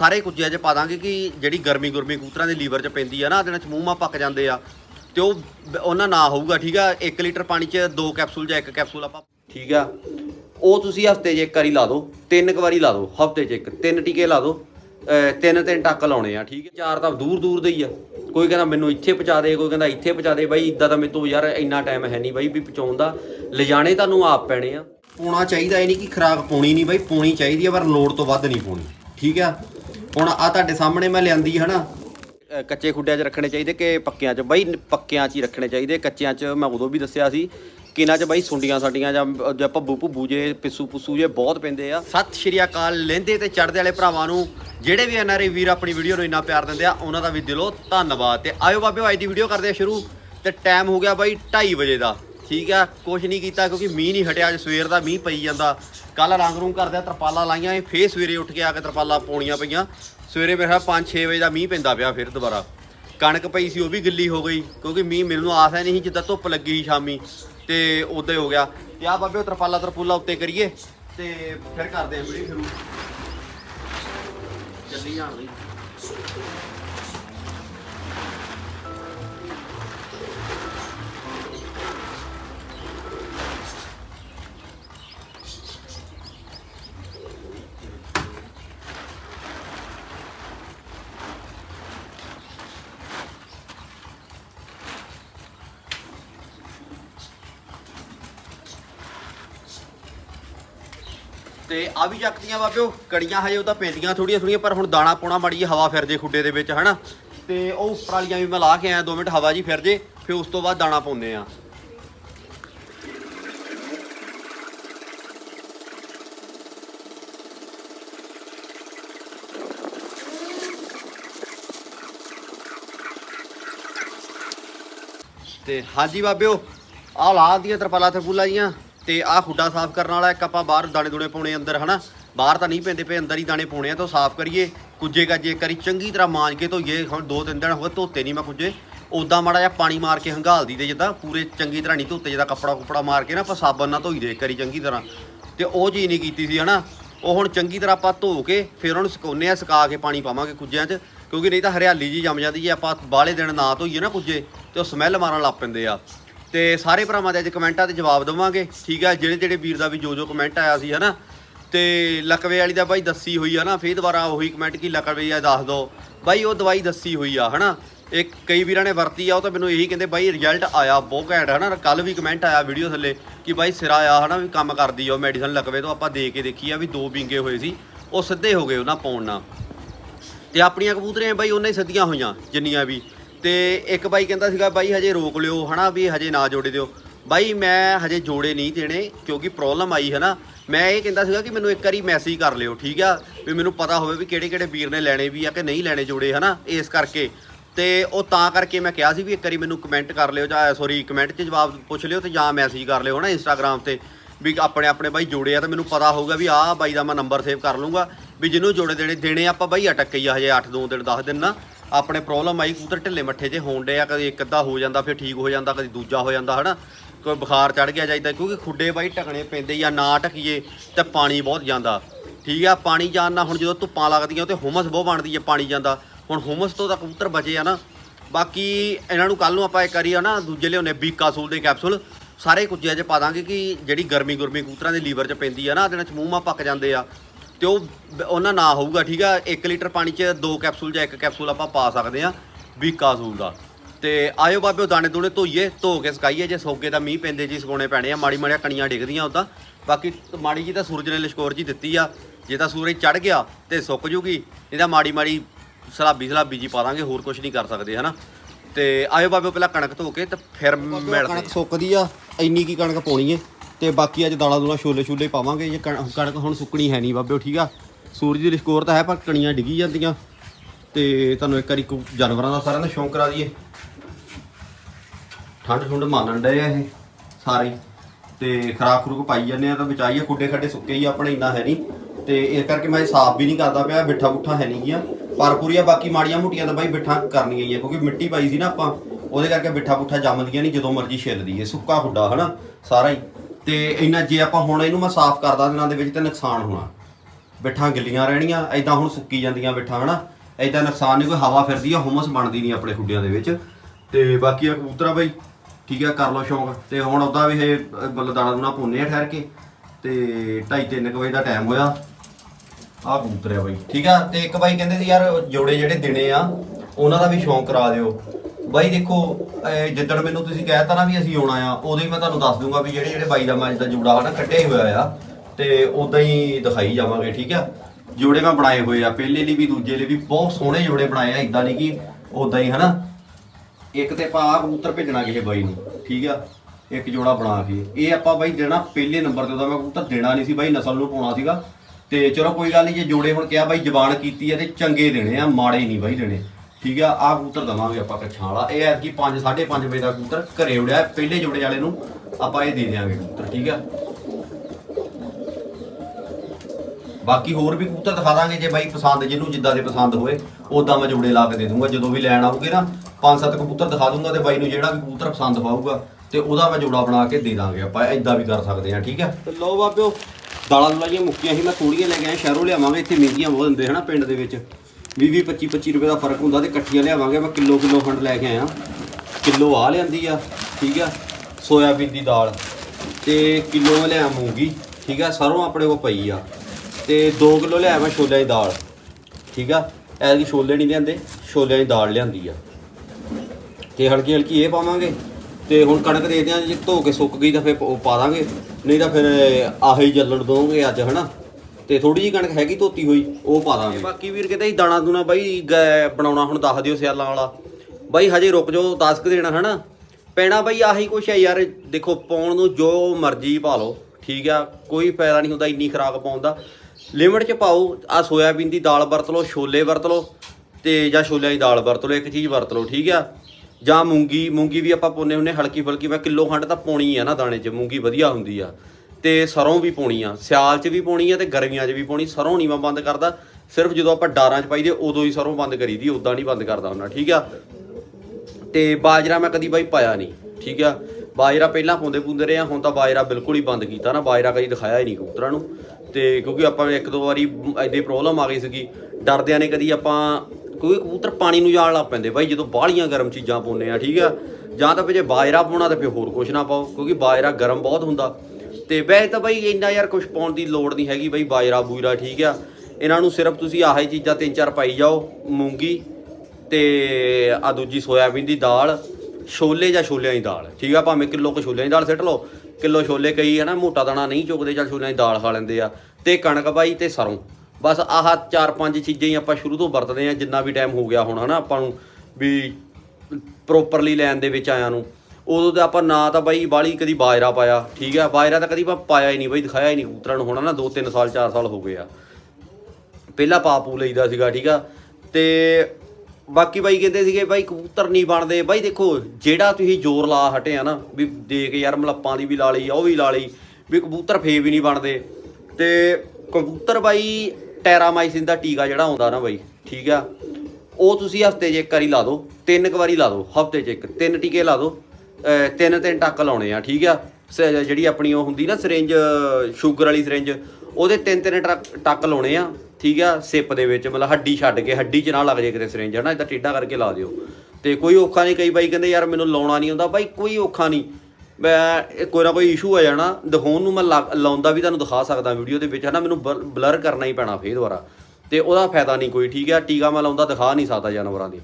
ਸਾਰੇ ਕੁਝ 'ਚ ਪਾ ਦਾਂਗੇ ਕਿ ਜਿਹੜੀ ਗਰਮੀ ਗੁਰਮੀ ਕਬੂਤਰਾਂ ਦੇ ਲੀਵਰ 'ਚ ਪੈਂਦੀ ਆ ਨਾ ਦਿਨਾਂ 'ਚ ਮੂੰਹ ਮਾ ਪੱਕ ਜਾਂਦੇ ਆ, ਤੇ ਉਹ ਉਹਨਾਂ ਨਾ ਹੋਊਗਾ, ਠੀਕ ਆ? 1 ਲੀਟਰ ਪਾਣੀ 'ਚ ਦੋ ਕੈਪਸੂਲ ਜਾਂ ਇੱਕ ਕੈਪਸੂਲ ਆਪਾਂ ਠੀਕ ਆ? ਉਹ ਤੁਸੀਂ ਹਫ਼ਤੇ 'ਚ ਇੱਕ ਵਾਰੀ ਲਾ ਦਿਓ ਤਿੰਨ ਕੁ ਵਾਰੀ ਲਾ ਦਿਓ ਹਫ਼ਤੇ 'ਚ ਇੱਕ, ਤਿੰਨ ਟੀਕੇ ਲਾ ਦਿਓ ਤਿੰਨ ਤਿੰਨ ਟੱਕ ਲਾਉਣੇ ਆ, ਠੀਕ ਹੈ ਚਾਰ ਤਾਂ ਦੂਰ ਦੂਰ ਦੇ ਹੀ ਆ। ਕੋਈ ਕਹਿੰਦਾ ਮੈਨੂੰ ਇੱਥੇ ਪਹੁੰਚਾ ਦੇ, ਕੋਈ ਕਹਿੰਦਾ ਇੱਥੇ ਪਹੁੰਚਾ ਦੇ, ਬਾਈ ਇਦਾਂ ਤਾਂ ਮੇਰੇ ਤੋਂ ਯਾਰ ਇੰਨਾ ਟਾਈਮ ਹੈ ਨਹੀਂ ਬਾਈ ਵੀ ਪਹੁੰਚਾਉਣ ਦਾ। ਲਿਜਾਣੇ ਤੁਹਾਨੂੰ ਆਪ ਪੈਣੇ ਆ। ਪੋਣਾ ਚਾਹੀਦਾ, ਇਹ ਨਹੀਂ ਕਿ ਖਰਾਕ ਪੋਣੀ ਨਹੀਂ ਬਾਈ, ਪੋਣੀ ਚਾਹੀਦੀ ਆ, ਪਰ ਲੋੜ ਤੋਂ ਵੱਧ ਨਹੀਂ ਪੋਣੀ, ਠੀਕ ਆ? ਹੁਣ ਆ ਤੁਹਾਡੇ ਸਾਹਮਣੇ ਮੈਂ ਲਿਆਂਦੀ ਹਨਾ ਅ, ਕੱਚੇ ਖੁੱਡਿਆਂ 'ਚ ਰੱਖਣੇ ਚਾਹੀਦੇ ਕਿ ਪੱਕਿਆਂ 'ਚ? ਬਾਈ ਪੱਕਿਆਂ 'ਚ ਹੀ ਰੱਖਣੇ ਚਾਹੀਦੇ ਕੱਚਿਆਂ 'ਚ ਮੈਂ ਉਦੋਂ ਵੀ ਦੱਸਿਆ ਸੀ ਕਿ ਇਹਨਾਂ 'ਚ ਬਾਈ ਸੁੰਡੀਆਂ ਸਾਡੀਆਂ ਜਾਂ ਜਾਂ ਭੱਬੂ ਭੁੱਬੂ ਜੇ ਪਿੱਸੂ ਪੁੱਸੂ ਜੇ ਬਹੁਤ ਪੈਂਦੇ ਆ। ਸਤਿ ਸ਼੍ਰੀ ਅਕਾਲ ਲਹਿੰਦੇ ਤੇ ਚੜ੍ਹਦੇ ਵਾਲੇ ਭਰਾਵਾਂ ਨੂੰ ਜਿਹੜੇ ਵੀ ਐਨਆਰਏ ਵੀਰ ਆਪਣੀ ਵੀਡੀਓ ਨੂੰ ਇੰਨਾ ਪਿਆਰ ਦਿੰਦੇ ਆ ਉਹਨਾਂ ਦਾ ਵੀ ਦਿਲੋਂ ਧੰਨਵਾਦ ਤੇ ਆਇਓ ਬਾਬਿਓ ਅੱਜ ਦੀ ਵੀਡੀਓ ਕਰਦੇ ਆ ਸ਼ੁਰੂ ਤੇ ਟਾਈਮ ਹੋ ਗਿਆ ਬਾਈ 2:30 ਵਜੇ ਦਾ। ਠੀਕ ਆ ਕੁਝ ਨਹੀਂ ਕੀਤਾ ਕਿਉਂਕਿ ਮੀਂਹ ਨਹੀਂ ਹਟਿਆ ਅੱਜ ਸਵੇਰ ਦਾ, ਮੀਂਹ ਪਈ ਜਾਂਦਾ। ਕੱਲ ਰੰਗ ਰੂੰਗ ਕਰਦੇ ਤਰਪਾਲਾਂ ਲਾਈਆਂ ਇਹ ਫੇਰ ਸਵੇਰੇ ਉੱਠ ਕੇ ਆ ਕੇ ਤਰਪਾਲਾਂ ਪਾਉਣੀਆਂ ਪਈਆਂ। ਸਵੇਰੇ ਮੇਰਾ 5-6 ਵਜੇ ਦਾ ਮੀਂਹ ਪੈਂਦਾ ਪਿਆ ਫਿਰ ਦੁਬਾਰਾ। ਕਣਕ ਪਈ ਸੀ, ਉਹ ਵੀ ਗਿੱਲੀ ਹੋ ਗਈ, ਕਿਉਂਕਿ ਮੀਂਹ ਮੈਨੂੰ ਆਸ ਹੈ ਨਹੀਂ ਸੀ, ਜਿੱਦਾਂ ਧੁੱਪ ਲੱਗੀ ਸੀ ਸ਼ਾਮੀ, ਤੇ ਉਦਾਂ ਹੀ ਹੋ ਗਿਆ। ਤੇ ਆ ਬਾਬੇ, ਉਹ ਤਰਪਾਲਾ ਤਰਪੂਲਾ ਉੱਤੇ ਕਰੀਏ, ਤੇ ਫਿਰ ਕਰਦੇ ਆ ਵੀਡੀਓ ਸ਼ੁਰੂ। ਚੱਲੀ ਜਾਣ ਲਈ। ਆ ਵੀ ਚੱਕਦੀਆਂ ਬਾਬਿਓ ਕੜੀਆਂ ਹਜੇ ਉਹ ਤਾਂ ਪੈਂਦੀਆਂ ਥੋੜੀਆਂ ਥੋੜੀਆਂ ਪਰ ਹੁਣ ਦਾਣਾ ਪਾਉਣਾ ਮਾੜੀ ਜਿਹੀ ਹਵਾ ਫਿਰ ਜੇ ਖੁੱਡੇ ਦੇ ਵਿੱਚ, ਹਨਾ? ਤੇ ਉਹ ਉੱਪਰ ਵਾਲੀਆਂ ਵੀ ਮੈਂ ਲਾ ਕੇ ਆਇਆ 2 ਮਿੰਟ ਹਵਾ ਜੀ ਫਿਰ ਜੇ ਫਿਰ ਉਸ ਤੋਂ ਬਾਅਦ ਦਾਣਾ ਪਾਉਂਦੇ ਆ। ਤੇ ਹਾਂਜੀ ਬਾਬਿਓ, ਆਹ ਲਾ ਦੀਆਂ ਤਰਪਾਲਾਂ ਤਰਪੂਲਾਂ ਜੀਆਂ। ਤੇ ਆਹ ਖੁੱਡਾ ਸਾਫ਼ ਕਰਨ ਵਾਲਾ ਇੱਕ ਆਪਾਂ ਬਾਹਰ ਦਾਣੇ ਦੂਣੇ ਪਾਉਣੇ ਅੰਦਰ, ਹਨਾ? ਬਾਹਰ ਤਾਂ ਨਹੀਂ ਪੈਂਦੇ ਪਏ, ਅੰਦਰ ਹੀ ਦਾਣੇ ਪਾਉਣੇ ਆ ਤਾਂ ਉਹ ਸਾਫ਼ ਕਰੀਏ। ਕੁੱਜੇ ਕੱਜੇ ਕਰੀ ਚੰਗੀ ਤਰ੍ਹਾਂ ਮਾਂਜ ਕੇ ਧੋਈਏ, ਹੁਣ ਦੋ ਤਿੰਨ ਦਿਨ ਹੋ ਗਏ ਧੋਤੇ ਨਹੀਂ ਮੈਂ ਕੁੱਜੇ ਉਦਾਂ ਮਾੜਾ ਜਿਹਾ ਪਾਣੀ ਮਾਰ ਕੇ ਹੰਗਾਲ ਦੀ ਤੇ ਜਿੱਦਾਂ ਪੂਰੇ ਚੰਗੀ ਤਰ੍ਹਾਂ ਨਹੀਂ ਧੋਤੇ, ਜਿੱਦਾਂ ਕੱਪੜਾ ਕੁਪੜਾ ਮਾਰ ਕੇ ਨਾ ਆਪਾਂ ਸਾਬਣ ਨਾਲ ਧੋਈ ਦੇ ਕਰੀ ਚੰਗੀ ਤਰ੍ਹਾਂ। ਤੇ ਉਹ ਚੀਜ਼ ਨਹੀਂ ਕੀਤੀ ਸੀ, ਹਨਾ? ਉਹ ਹੁਣ ਚੰਗੀ ਤਰ੍ਹਾਂ ਆਪਾਂ ਧੋ ਕੇ ਫਿਰ ਉਹਨੂੰ ਸੁਕਾਉਂਦੇ ਆ ਸੁਕਾ ਕੇ ਪਾਣੀ ਪਾਵਾਂਗੇ ਕੁੱਜਿਆਂ 'ਚ, ਕਿਉਂਕਿ ਨਹੀਂ ਤਾਂ ਹਰਿਆਲੀ ਜੀ ਜੰਮ ਜਾਂਦੀ ਜੇ ਆਪਾਂ ਬਾਹਲੇ ਦਿਨ ਨਾ ਧੋਈਏ ਨਾ ਕੁੱਜੇ ਤੇ ਉਹ ਸਮੈਲ ਮਾਰਨ ਲੱਗ ਪੈਂਦੇ ਆ। ਤੇ ਸਾਰੇ ਭਰਾਵਾਂ ਦੇ ਅੱਜ ਕਮੈਂਟਾਂ ਤੇ ਜਵਾਬ ਦੇਵਾਂਗੇ। ਠੀਕ ਆ, ਜਿਹੜੇ ਜਿਹੜੇ ਵੀਰ ਦਾ ਵੀ ਜੋ ਜੋ ਕਮੈਂਟ ਆਇਆ ਸੀ, ਹਨਾ? ਤੇ ਲਕਵੇ ਵਾਲੀ ਦਾ ਬਾਈ ਦੱਸੀ ਹੋਈ ਆ ਨਾ, ਫੇਰ ਦੁਬਾਰਾ ਉਹੀ ਕਮੈਂਟ ਕੀ ਲਕਵੇ ਆ ਦੱਸ ਦੋ। ਬਾਈ ਉਹ ਦਵਾਈ ਦੱਸੀ ਹੋਈ ਆ, ਹਨਾ? ਇੱਕ ਕਈ ਵੀਰਾਂ ਨੇ ਵਰਤੀ ਆ, ਉਹ ਤਾਂ ਮੈਨੂੰ ਇਹੀ ਕਹਿੰਦੇ, ਬਾਈ ਰਿਜ਼ਲਟ ਆਇਆ ਬਹੁਤ ਘੈਂਟ, ਹਨਾ? ਕੱਲ ਵੀ ਕਮੈਂਟ ਆਇਆ ਵੀਡੀਓ ਥੱਲੇ ਕਿ ਬਾਈ ਸਿਰਾ ਆ, ਹਨਾ, ਵੀ ਕੰਮ ਕਰਦੀ ਆ ਉਹ ਮੈਡੀਸਨ ਲਕਵੇ ਤੋਂ। ਆਪਾਂ ਦੇ ਕੇ ਦੇਖੀ ਆ ਵੀ ਦੋ ਵਿੰਗੇ ਹੋਏ ਸੀ, ਉਹ ਸਿੱਧੇ ਹੋ ਗਏ ਉਹਨਾਂ ਪਾਉਣ ਨਾਲ। ਤੇ ਆਪਣੀਆਂ ਕਬੂਤਰੀਆਂ ਬਾਈ ਉਹਨਾਂ ਹੀ ਸੱਦੀਆਂ ਹੋਈਆਂ, ਜਿੰਨੀਆਂ ਵੀ। ਤੇ ਇੱਕ ਬਾਈ ਕਹਿੰਦਾ ਸੀਗਾ, ਬਾਈ ਹਜੇ ਰੋਕ ਲਿਓ, ਹਨਾ, ਵੀ ਹਜੇ ਨਾ ਜੋੜੇ ਦਿਓ। ਬਾਈ, ਮੈਂ ਹਜੇ ਜੋੜੇ ਨਹੀਂ ਦੇਣੇ, ਕਿਉਂਕਿ ਪ੍ਰੋਬਲਮ ਆਈ ਹੈ ਨਾ। ਮੈਂ ਇਹ ਕਹਿੰਦਾ ਸੀਗਾ ਕਿ ਮੈਨੂੰ ਇੱਕ ਵਾਰੀ ਮੈਸੇਜ ਕਰ ਲਿਓ, ਠੀਕ ਆ? ਵੀ ਮੈਨੂੰ ਪਤਾ ਹੋਵੇ ਵੀ ਕਿਹੜੇ ਕਿਹੜੇ ਵੀਰ ਨੇ ਲੈਣੇ ਵੀ ਆ ਕਿ ਨਹੀਂ ਲੈਣੇ ਜੋੜੇ, ਹਨਾ, ਇਸ ਕਰਕੇ। ਤੇ ਉਹ ਤਾਂ ਕਰਕੇ ਮੈਂ ਕਿਹਾ ਸੀ ਵੀ ਇੱਕ ਵਾਰੀ ਮੈਨੂੰ ਕਮੈਂਟ ਕਰ ਲਿਓ, ਜਾਂ ਸੌਰੀ ਕਮੈਂਟ 'ਚ ਜਵਾਬ ਪੁੱਛ ਲਿਓ ਤੇ ਜਾਂ ਮੈਸੇਜ ਕਰ ਲਿਓ, ਹਨਾ ਇੰਸਟਾਗ੍ਰam ਤੇ, ਵੀ ਆਪਣੇ ਆਪਣੇ ਬਾਈ ਜੋੜੇ ਆ ਤਾਂ ਮੈਨੂੰ ਪਤਾ ਹੋਊਗਾ ਵੀ ਆਹ ਬਾਈ ਦਾ ਮੈਂ ਨੰਬਰ ਸੇਵ ਕਰ ਲੂੰਗਾ ਵੀ ਜਿਹਨੂੰ ਜੋੜੇ ਦੇਣੇ ਦੇਣੇ ਆਪਾਂ ਬਾਈ ਅਟਕ ਹੀ ਆ ਹਜੇ 8 2 ਦਿਨ 10 ਦਿਨ ਨਾ। ਆਪਣੇ ਪ੍ਰੋਬਲਮ ਆਈ, ਕਬੂਤਰ ਢਿੱਲੇ ਮੱਠੇ ਜੇ ਹੋਣ ਡੇ ਆ, ਕਦੇ ਇੱਕ ਅੱਧਾ ਹੋ ਜਾਂਦਾ, ਫਿਰ ਠੀਕ ਹੋ ਜਾਂਦਾ, ਕਦੇ ਦੂਜਾ ਹੋ ਜਾਂਦਾ, ਹਨਾ? ਕੋਈ ਬੁਖਾਰ ਚੜ ਗਿਆ ਜਾਈਦਾ ਕਿਉਂਕਿ ਖੁੱਡੇ ਬਾਈ ਟਕਣੇ ਪੈਂਦੇ ਜਾਂ ਨਾ ਟਕੀਏ ਤੇ ਪਾਣੀ ਬਹੁਤ ਜਾਂਦਾ। ਠੀਕ ਆ, ਪਾਣੀ ਜਾਣ ਨਾਲ ਹੁਣ ਜਦੋਂ ਧੁੱਪਾਂ ਲੱਗਦੀਆਂ ਤੇ ਹੁਮਸ ਬਹੁਤ ਬਣਦੀ ਹੈ ਪਾਣੀ ਜਾਂਦਾ। ਹੁਣ ਹੁਮਸ ਤੋਂ ਤਾਂ ਕਬੂਤਰ ਬਚੇ ਆ ਨਾ। ਬਾਕੀ ਇਹਨਾਂ ਨੂੰ ਕੱਲ ਨੂੰ ਆਪਾਂ ਇੱਕ ਵਾਰੀ ਨਾ ਦੂਜੇ ਲਿਆਉਨੇ ਬੀਕਾਸੂਲ ਦੇ ਕੈਪਸੂਲ। ਸਾਰੇ ਕੁਝ 'ਚ ਪਾ ਦਾਂਗੇ ਕਿ ਜਿਹੜੀ ਗਰਮੀ ਗੁਰਮੀ ਕਬੂਤਰਾਂ ਦੇ ਲੀਵਰ 'ਚ ਪੈਂਦੀ ਆ ਨਾ ਦਿਨਾਂ 'ਚ ਮੂੰਹ ਪੱਕ ਜਾਂਦੇ ਆ। ਤੇ ਉਹ ਉਹਨਾਂ ਨਾ ਹੋਊਗਾ ਠੀਕ ਆ? 1 ਲੀਟਰ ਪਾਣੀ 'ਚ ਦੋ ਕੈਪਸੂਲ ਜਾਂ ਇੱਕ ਕੈਪਸੂਲ ਆਪਾਂ ਪਾ ਸਕਦੇ ਆ ਬੀਕਾਸੂਲ ਦਾ। ਤੇ ਆਇਓ ਬਾਬਿਓ ਦਾਣੇ ਦੂਣੇ ਧੋਈਏ ਧੋ ਕੇ ਸੁਕਾਈਏ ਜੇ ਸੋਗੇ ਦਾ ਮੀਂਹ ਪੈਂਦੇ ਜੀ ਸੁਕਾਉਣੇ ਪੈਣੇ ਆ ਮਾੜੀ ਮਾੜੀਆਂ ਕਣੀਆਂ ਡਿੱਗਦੀਆਂ ਉਦਾਂ ਬਾਕੀ ਮਾੜੀ ਜੀ ਤਾਂ ਸੂਰਜ ਨੇ ਲਿਸ਼ਕੋਰ ਜੀ ਦਿੱਤੀ ਆ ਜੇ ਤਾਂ ਸੂਰਜ ਚੜ ਗਿਆ ਤੇ ਸੁੱਕ ਜੂਗੀ ਤਾਂ ਮਾੜੀ ਮਾੜੀ ਸਲਾਬੀ ਸਲਾਬੀ ਜੀ ਪਾ ਦਾਂਗੇ ਹੋਰ ਕੁਝ ਨਹੀਂ ਕਰ ਸਕਦੇ ਹਨਾ? ਤੇ ਆਇਓ ਬਾਬਿਓ ਪਹਿਲਾਂ ਕਣਕ ਧੋ ਕੇ ਤੇ ਫਿਰ ਮਿਲਦੇ ਕਣਕ ਸੁੱਕਦੀ ਆ ਇੰਨੀ ਕੀ ਕਣਕ ਪਾਉਣੀ ਏ? ਤੇ ਬਾਕੀ ਅੱਜ ਦਾਲਾਂ ਦੂਣਾ ਛੋਲੇ ਛੂਲੇ ਪਾਵਾਂਗੇ ਜੇ ਕਣ- ਕਣਕ ਹੁਣ ਸੁੱਕਣੀ ਹੈ ਨਹੀਂ ਬਾਬਿਓ ਠੀਕ ਆ? ਸੂਰਜ ਦੀ ਰਿਸਕੋਰ ਤਾਂ ਹੈ ਪਰ ਕਣੀਆਂ ਡਿੱਗੀ ਜਾਂਦੀਆਂ। ਤੇ ਤੁਹਾਨੂੰ ਇੱਕ ਵਾਰੀ ਕੋ- ਜਾਨਵਰਾਂ ਦਾ ਸਾਰਿਆਂ ਦਾ ਸ਼ੌਂਕ ਕਰਾ ਦਈਏ। ਠੰਡ ਠੁੰਡ ਮਾਨਣ ਡਏ ਆ ਇਹ ਸਾਰੇ। ਹੀ। ਤੇ ਖਰਾਕ ਖਰੂਕ ਪਾਈ ਜਾਂਦੇ ਆ ਤਾਂ ਬਚਾਈਏ ਖੁੱਡੇ ਖੱਡੇ ਸੁੱਕੇ ਹੀ ਆ, ਆਪਣੇ ਇੰਨਾ ਹੈ ਨਹੀਂ। ਤੇ ਇਸ ਕਰਕੇ ਮੈਂ ਸਾਫ਼ ਵੀ ਨਹੀਂ ਕਰਦਾ ਪਿਆ ਬਿੱਠਾ ਬੁੱਠਾ ਹੈ ਨਹੀਂ ਗਿਆ। ਪਰ ਪੂਰੀਆਂ ਬਾਕੀ ਮਾੜੀਆਂ ਮੋਟੀਆਂ ਤਾਂ ਬਾਈ ਬਿੱਠਾ ਕਰਨੀਆਂ ਹੀ ਆ ਕਿਉਂਕਿ ਮਿੱਟੀ ਪਾਈ ਸੀ ਨਾ ਆਪਾਂ ਉਹਦੇ ਕਰਕੇ ਬਿੱਠਾ ਬੁੱਠਾ ਜੰਮਦੀਆਂ ਨਹੀਂ ਜਦੋਂ ਮਰਜ਼ੀ ਛਿੱਲਦੀ ਏ ਸੁੱਕਾ ਖੁੱਡਾ ਹਨਾ? ਸਾਰਾ ਹੀ। ਤੇ ਇਹਨਾਂ ਜੇ ਆਪਾਂ ਹੁਣ ਇਹਨੂੰ ਮੈਂ ਸਾਫ਼ ਕਰਦਾ ਦਿਨਾਂ ਦੇ ਵਿੱਚ ਤੇ ਨੁਕਸਾਨ ਹੋਣਾ। ਬਿੱਠਾਂ ਗਿੱਲੀਆਂ ਰਹਿਣੀਆਂ ਐਦਾਂ ਹੁਣ ਸੁੱਕੀ ਜਾਂਦੀਆਂ ਬਿੱਠਾਂ, ਹਨਾ? ਐਦਾਂ ਨੁਕਸਾਨ ਨਹੀਂ, ਕੋਈ ਹਵਾ ਫਿਰਦੀ ਆ, ਹੁਮਸ ਬਣਦੀ ਨਹੀਂ ਆਪਣੇ ਖੁੱਡਿਆਂ ਦੇ ਵਿੱਚ। ਤੇ ਬਾਕੀ ਆ ਕਬੂਤਰਾ ਬਾਈ, ਠੀਕ ਆ, ਕਰ ਲਓ ਸ਼ੌਂਕ। ਤੇ ਹੁਣ ਉਹਦਾ ਵੀ ਇਹ ਬੱਲ ਦਾਣਾ ਦੂਣਾ ਪਾਉਂਦੇ ਆ ਠਹਿਰ ਕੇ। ਤੇ 2:30 3 ਵਜੇ ਦਾ ਟਾਈਮ ਹੋਇਆ। ਆ ਕਬੂਤਰ ਆ ਬਾਈ, ਠੀਕ ਆ? ਤੇ ਇੱਕ ਬਾਈ ਕਹਿੰਦੇ ਸੀ, ਯਾਰ ਜੋੜੇ ਜਿਹੜੇ ਦਿਨੇ ਆ, ਉਹਨਾਂ ਦਾ ਵੀ ਸ਼ੌਂਕ ਕਰਾ ਦਿਓ। ਬਾਈ ਦੇਖੋ, ਇਹ ਜਿੱਦਣ ਮੈਨੂੰ ਤੁਸੀਂ ਕਹਿਤਾ ਨਾ ਵੀ ਅਸੀਂ ਆਉਣਾ ਆ, ਉਦੋਂ ਹੀ ਮੈਂ ਤੁਹਾਨੂੰ ਦੱਸ ਦੂੰਗਾ ਵੀ ਜਿਹੜੇ ਜਿਹੜੇ ਬਾਈ ਦਾ ਮੈਂ ਦਾ ਜੋੜਾ ਹਨਾ ਕੱਟਿਆ ਹੀ ਹੋਇਆ ਆ, ਤੇ ਉਦਾਂ ਹੀ ਦਿਖਾਈ ਜਾਵਾਂਗੇ, ਠੀਕ ਆ? ਜੋੜੇ ਮੈਂ ਬਣਾਏ ਹੋਏ ਆ, ਪਹਿਲੇ ਲਈ ਵੀ, ਦੂਜੇ ਲਈ ਵੀ ਬਹੁਤ ਸੋਹਣੇ ਜੋੜੇ ਬਣਾਏ ਆ ਇਦਾਂ ਨਹੀਂ ਕਿ ਉਦਾਂ ਹੀ ਹਨਾ। ਇੱਕ ਤੇ ਆਪਾਂ ਆਹ ਕਬੂਤਰ ਭੇਜਣਾ ਕਿਸੇ ਬਾਈ ਨੂੰ, ਠੀਕ ਆ? ਇੱਕ ਜੋੜਾ ਬਣਾ ਕੇ। ਇਹ ਆਪਾਂ ਬਾਈ ਦੇਣਾ ਪਹਿਲੇ ਨੰਬਰ ਤੇ, ਉਹਦਾ ਮੈਂ ਕਬੂਤਰ ਦੇਣਾ ਨਹੀਂ ਸੀ ਬਾਈ, ਨਸਲ ਨੂੰ ਪਾਉਣਾ ਸੀਗਾ। ਤੇ ਚਲੋ ਕੋਈ ਗੱਲ ਨਹੀਂ, ਜੇ ਜੋੜੇ ਹੁਣ ਕਿਹਾ ਬਾਈ ਜ਼ਬਾਨ ਕੀਤੀ ਆ ਤੇ ਚੰਗੇ ਦੇਣੇ ਆ, ਮਾੜੇ ਨਹੀਂ ਬਾਈ ਦੇਣੇ। ਠੀਕ ਆ, ਆਹ ਕਬੂਤਰ ਦਵਾਂਗੇ ਆਪਾਂ ਕੱਛਾਂ ਵਾਲਾ। ਇਹ ਐਤਕੀ 5 5:30 ਵਜੇ ਦਾ ਕਬੂਤਰ ਘਰੇ ਉੜਿਆ ਪਹਿਲੇ ਜੋੜੇ ਵਾਲੇ ਨੂੰ ਆਪਾਂ ਇਹ ਦੇ ਦਿਆਂਗੇ ਕਬੂਤਰ, ਠੀਕ ਆ। ਬਾਕੀ ਹੋਰ ਵੀ ਕਬੂਤਰ ਦਿਖਾ ਦਾਂਗੇ ਜੇ ਬਾਈ ਪਸੰਦ, ਜਿਹਨੂੰ ਜਿੱਦਾਂ ਦੇ ਪਸੰਦ ਹੋਏ ਉਦਾਂ ਮੈਂ ਜੋੜੇ ਲਾ ਕੇ ਦੇ ਦੂੰਗਾ। ਜਦੋਂ ਵੀ ਲੈਣ ਆਊਗੇ ਨਾ ਪੰਜ ਸੱਤ ਕਬੂਤਰ ਦਿਖਾ ਦੂੰਗਾ ਤੇ ਬਾਈ ਨੂੰ ਜਿਹੜਾ ਵੀ ਕਬੂਤਰ ਪਸੰਦ ਪਾਊਗਾ ਤੇ ਉਹਦਾ ਮੈਂ ਜੋੜਾ ਬਣਾ ਕੇ ਦੇ ਦਾਂਗੇ ਆਪਾਂ ਇਦਾਂ ਵੀ ਕਰ ਸਕਦੇ ਹਾਂ, ਠੀਕ ਹੈ ਤੇ ਲਓ ਬਾਬਿਓ ਦਾਲਾਂ ਦੁਲਾਂ ਜਿਹੀਆਂ ਮੁੱਕੀਆਂ ਸੀ, ਮੈਂ ਥੋੜੀਆਂ ਲੈ ਕੇ ਆਇਆ, ਸ਼ਹਿਰੋਂ ਲਿਆਵਾਂਗੇ, ਇੱਥੇ ਮਹਿੰਗੀਆਂ ਬਹੁਤ ਹੁੰਦੇ ਹਨਾ, ਪਿੰਡ ਦੇ ਵਿੱਚ। 20 20 25 25 ਰੁਪਏ ਦਾ ਫ਼ਰਕ ਹੁੰਦਾ ਤੇ ਇਕੱਠੀਆਂ ਲਿਆਵਾਂਗੇ। ਮੈਂ ਕਿਲੋ ਕਿਲੋ ਖੰਡ ਲੈ ਕੇ ਆਇਆ। ਕਿਲੋ ਆ ਲਿਆਂਦੀ ਆ, ਠੀਕ ਆ? ਸੋਇਆਬੀਨ ਦੀ ਦਾਲ। ਤੇ ਕਿਲੋ ਮੈਂ ਲਿਆ ਮੂੰਗੀ, ਠੀਕ ਆ? ਸਰੋਂ ਆਪਣੇ ਕੋਲ ਪਈ ਆ। ਤੇ 2 ਕਿਲੋ ਲਿਆ ਮੈਂ ਛੋਲਿਆਂ ਦੀ ਦਾਲ, ਠੀਕ ਆ? ਐਤਕੀ ਛੋਲੇ ਨਹੀਂ ਲਿਆਂਦੇ, ਛੋਲਿਆਂ ਦੀ ਦਾਲ ਲਿਆਂਦੀ ਆ। ਤੇ ਹਲਕੀ ਹਲਕੀ ਇਹ ਪਾਵਾਂਗੇ। ਤੇ ਹੁਣ ਕਣਕ ਦੇ ਦਿਆਂ ਜੇ ਧੋ ਕੇ ਸੁੱਕ ਗਈ ਤਾਂ ਫਿਰ ਉਹ ਪਾ ਦਾਂਗੇ। ਨਹੀਂ ਤਾਂ ਫਿਰ ਆਹੀ ਜੱਲਣ ਦੋਗੇ ਅੱਜ, ਹਨਾ? ਤੇ ਥੋੜੀ ਜੀ ਕਣਕ ਹੈਗੀ ਧੋਤੀ ਹੋਈ, ਉਹ ਪਾ ਦਾਂਗੇ। ਬਾਕੀ ਵੀਰ ਕਹਿੰਦੇ ਜੀ ਦਾਣਾ ਦੂਣਾ ਬਾਈ ਗ- ਬਣਾਉਣਾ ਹੁਣ ਦੱਸ ਦਿਓ ਸਿਆਲਾਂ ਵਾਲਾ। ਬਾਈ ਹਜੇ ਰੁਕ ਜਾਓ 10 ਕੁ ਦਿਨ ਹਨਾ? ਪੈਣਾ ਬਾਈ ਆਹੀ ਕੁਛ ਹੈ ਯਾਰ, ਦੇਖੋ ਪਾਉਣ ਨੂੰ ਜੋ ਮਰਜ਼ੀ ਪਾ ਲਓ, ਠੀਕ ਆ? ਕੋਈ ਫਾਇਦਾ ਨਹੀਂ ਹੁੰਦਾ ਇੰਨੀ ਖਰਾਕ ਪਾਉਣ ਦਾ। ਲਿਮਟ 'ਚ ਪਾਓ, ਆ ਸੋਇਆਬੀਨ ਦੀ ਦਾਲ ਵਰਤ ਲਓ, ਛੋਲੇ ਵਰਤ ਲਓ, ਤੇ ਜਾਂ ਛੋਲਿਆਂ ਦੀ ਦਾਲ ਵਰਤ ਲਓ, ਇੱਕ ਚੀਜ਼ ਵਰਤ ਲਓ, ਠੀਕ ਆ? ਜਾਂ ਮੂੰਗੀ ਮੂੰਗੀ ਵੀ ਆਪਾਂ ਪਾਉਂਦੇ ਹੁੰਨੇ ਹਲਕੀ ਫੁਲਕੀ ਮੈਂ ਕਿਲੋ ਖੰਡ ਤਾਂ ਪਾਉਣੀ ਆ ਨਾ ਦਾਣੇ 'ਚ, ਮੂੰਗੀ ਵਧੀਆ ਹੁੰਦੀ ਆ। ਤੇ ਸਰੋਂ ਵੀ ਪਾਉਣੀ ਆ, ਸਿਆਲ 'ਚ ਵੀ ਪਾਉਣੀ ਆ ਤੇ ਗਰਮੀਆਂ 'ਚ ਵੀ ਪਾਉਣੀ, ਸਰੋਂ ਨਹੀਂ ਮੈਂ ਬੰਦ ਕਰਦਾ, ਸਿਰਫ ਜਦੋਂ ਆਪਾਂ ਡਾਰਾਂ 'ਚ ਪਾਈਦੇ ਉਦੋਂ ਹੀ ਸਰੋਂ ਬੰਦ ਕਰੀਦੀ ਉਦਾਂ ਨਹੀਂ ਬੰਦ ਕਰਦਾ ਹੁੰਦਾ, ਠੀਕ ਆ? ਤੇ ਬਾਜਰਾ ਮੈਂ ਕਦੀ ਬਾਈ ਪਾਇਆ ਨਹੀਂ ਠੀਕ ਆ? ਬਾਜਰਾ ਪਹਿਲਾਂ ਪਾਉਂਦੇ ਪੁੰਦੇ ਰਹੇ ਆ, ਹੁਣ ਤਾਂ ਬਾਜਰਾ ਬਿਲਕੁਲ ਹੀ ਬੰਦ ਕੀਤਾ ਨਾ, ਬਾਜਰਾ ਕਦੀ ਦਿਖਾਇਆ ਹੀ ਨਹੀਂ ਕਬੂਤਰਾਂ ਨੂੰ। ਤੇ ਕਿਉਂਕਿ ਆਪਾਂ ਇੱਕ ਦੋ ਵਾਰੀ ਐਡੀ ਪ੍ਰੋਬਲਮ ਆ ਗਈ ਸੀਗੀ, ਡਰਦਿਆਂ ਨੇ ਕਦੀ ਆਪਾਂ, ਕਿਉਂਕਿ ਕਬੂਤਰ ਪਾਣੀ ਨੂੰ ਜਾਣ ਲੱਗ ਪੈਂਦੇ ਬਾਈ, ਜਦੋਂ ਬਾਹਲੀਆਂ ਗਰਮ ਚੀਜ਼ਾਂ ਪਾਉਂਦੇ ਆ, ਠੀਕ ਆ? ਜਾਂ ਤਾਂ ਫਿਰ ਜੇ ਬਾਜਰਾ ਪਾਉਣਾ ਤਾਂ ਫਿਰ ਹੋਰ ਕੁਝ ਨਾ ਪਾਓ, ਕਿਉਂਕਿ ਬਾਜਰਾ ਗਰਮ ਬਹੁਤ ਹੁੰਦਾ। ਤੇ ਵੈਸੇ ਤਾਂ ਬਾਈ ਇੰਨਾ ਯਾਰ ਕੁਝ ਪਾਉਣ ਦੀ ਲੋੜ ਨਹੀਂ ਹੈਗੀ ਬਾਈ, ਬਾਜਰਾ ਬੂਜਰਾ ਠੀਕ ਆ। ਇਹਨਾਂ ਨੂੰ ਸਿਰਫ ਤੁਸੀਂ ਆਹੀ ਚੀਜ਼ਾਂ ਤਿੰਨ ਚਾਰ ਪਾਈ ਜਾਓ, ਮੂੰਗੀ ਤੇ ਆ ਦੂਜੀ ਸੋਇਆਬੀਨ ਦੀ ਦਾਲ, ਛੋਲੇ ਜਾਂ ਛੋਲਿਆਂ ਦੀ ਦਾਲ, ਠੀਕ ਆ, ਭਾਵੇਂ ਕਿਲੋ ਕੁ ਛੋਲਿਆਂ ਦੀ ਦਾਲ ਸਿੱਟ ਲਓ, ਕਿਲੋ ਛੋਲੇ ਕਈ ਹੈ ਨਾ ਮੋਟਾ ਦਾਣਾ ਨਹੀਂ ਚੁੱਕਦੇ ਚੱਲ ਛੋਲਿਆਂ ਦੀ ਦਾਲ ਖਾ ਲੈਂਦੇ ਆ, ਤੇ ਕਣਕ ਬਾਈ ਤੇ ਸਰੋਂ, ਬਸ ਆਹ ਚਾਰ ਪੰਜ ਚੀਜ਼ਾਂ ਹੀ ਆਪਾਂ ਸ਼ੁਰੂ ਤੋਂ ਵਰਤਦੇ ਆ, ਜਿੰਨਾ ਵੀ ਟਾਈਮ ਹੋ ਗਿਆ ਹੁਣ ਹਨਾ ਆਪਾਂ ਨੂੰ ਵੀ ਪ੍ਰੋਪਰਲੀ ਲੈਣ ਦੇ ਵਿੱਚ ਆਇਆਂ ਨੂੰ। ਉਦੋਂ ਤੇ ਆਪਾਂ ਨਾ ਤਾਂ ਬਾਈ ਬਾਲੀ ਕਦੀ ਬਾਜਰਾ ਪਾਇਆ, ਠੀਕ ਆ? ਬਾਜਰਾ ਤਾਂ ਕਦੀ ਆਪਾਂ ਪਾਇਆ ਹੀ ਨਹੀਂ ਬਾਈ, ਦਿਖਾਇਆ ਹੀ ਨਹੀਂ। ਕਬੂਤਰਾਂ ਨੂੰ ਹੋਣਾ ਨਾ 2-3 ਸਾਲ 4 ਸਾਲ ਹੋ ਗਏ ਆ। ਪਹਿਲਾਂ ਪਾਪੂ ਲਈਦਾ ਸੀਗਾ, ਠੀਕ ਆ? ਤੇ ਬਾਕੀ ਬਾਈ ਕਹਿੰਦੇ ਸੀਗੇ, ਬਾਈ ਕਬੂਤਰ ਨਹੀਂ ਬਣਦੇ। ਬਾਈ ਦੇਖੋ, ਜਿਹੜਾ ਤੁਸੀਂ ਜ਼ੋਰ ਲਾ ਹਟੇ ਆ ਨਾ, ਵੀ ਦੇਖ ਯਾਰ ਮਲੱਪਾਂ ਦੀ ਵੀ ਲਾ ਲਈ, ਉਹ ਵੀ ਲਾ ਲਈ, ਵੀ ਕਬੂਤਰ ਫੇ ਵੀ ਨਹੀਂ ਬਣਦੇ। ਤੇ ਕਬੂਤਰ ਬਾਈ ਟੈਰਾਮਾਈਸਿਨ ਦਾ ਟੀਕਾ ਜਿਹੜਾ ਆਉਂਦਾ ਨਾ ਬਾਈ, ਠੀਕ ਆ? ਉਹ ਤੁਸੀਂ ਹਫ਼ਤੇ 'ਚ ਇੱਕ ਵਾਰੀ ਲਾ ਦਿਓ, ਤਿੰਨ ਕੁ ਵਾਰੀ ਲਾ ਦਿਓ, ਹਫ਼ਤੇ 'ਚ ਇੱਕ, ਤਿੰਨ ਟੀਕੇ ਲਾ ਦਿਓ। ਤਿੰਨ ਤਿੰਨ ਟੱਕ ਲਾਉਣੇ ਆ, ਠੀਕ ਆ? ਸ- ਜਿਹੜੀ ਆਪਣੀ ਉਹ ਹੁੰਦੀ ਨਾ ਸਿਰਿੰਜ, ਸ਼ੂਗਰ ਵਾਲੀ ਸਿਰਿੰਜ, ਉਹਦੇ ਤਿੰਨ ਤਿੰਨ ਟੱਕ ਟੱਕ ਲਾਉਣੇ ਆ, ਠੀਕ ਆ? ਸਿਪ ਦੇ ਵਿੱਚ, ਮਤਲਬ ਹੱਡੀ ਛੱਡ ਕੇ, ਹੱਡੀ 'ਚ ਨਾ ਲੱਗ ਜੇ ਕਿਤੇ ਸਿਰਿੰਜ, ਹਨਾ? ਇਦਾਂ ਟੇਢਾ ਕਰਕੇ ਲਾ ਦਿਓ। ਤੇ ਕੋਈ ਔਖਾ ਨਹੀਂ, ਕਈ ਬਾਈ ਕਹਿੰਦੇ, ਯਾਰ, ਮੈਨੂੰ ਲਾਉਣਾ ਨਹੀਂ ਆਉਂਦਾ। ਬਾਈ, ਕੋਈ ਔਖਾ ਨਹੀਂ। ਮੈਂ ਕੋਈ ਨਾ ਕੋਈ ਇਸ਼ੂ ਆ ਜਾਣਾ। ਦਿਖਾਉਣ ਨੂੰ ਮੈਂ ਲਾ- ਲਾਉਂਦਾ ਵੀ ਤੁਹਾਨੂੰ ਦਿਖਾ ਸਕਦਾ ਵੀਡੀਓ ਦੇ ਵਿੱਚ, ਹਨਾ? ਮੈਨੂੰ ਬਲਰ ਕਰਨਾ ਹੀ ਪੈਣਾ ਫੇਰ ਦੁਬਾਰਾ। ਤੇ ਉਹਦਾ ਫਾਇਦਾ ਨਹੀਂ ਕੋਈ, ਠੀਕ ਆ? ਟੀਕਾ ਮੈਂ ਲਾਉਂਦਾ, ਦਿਖਾ ਨਹੀਂ ਸਕਦਾ ਜਾਨਵਰਾਂ ਦੀ।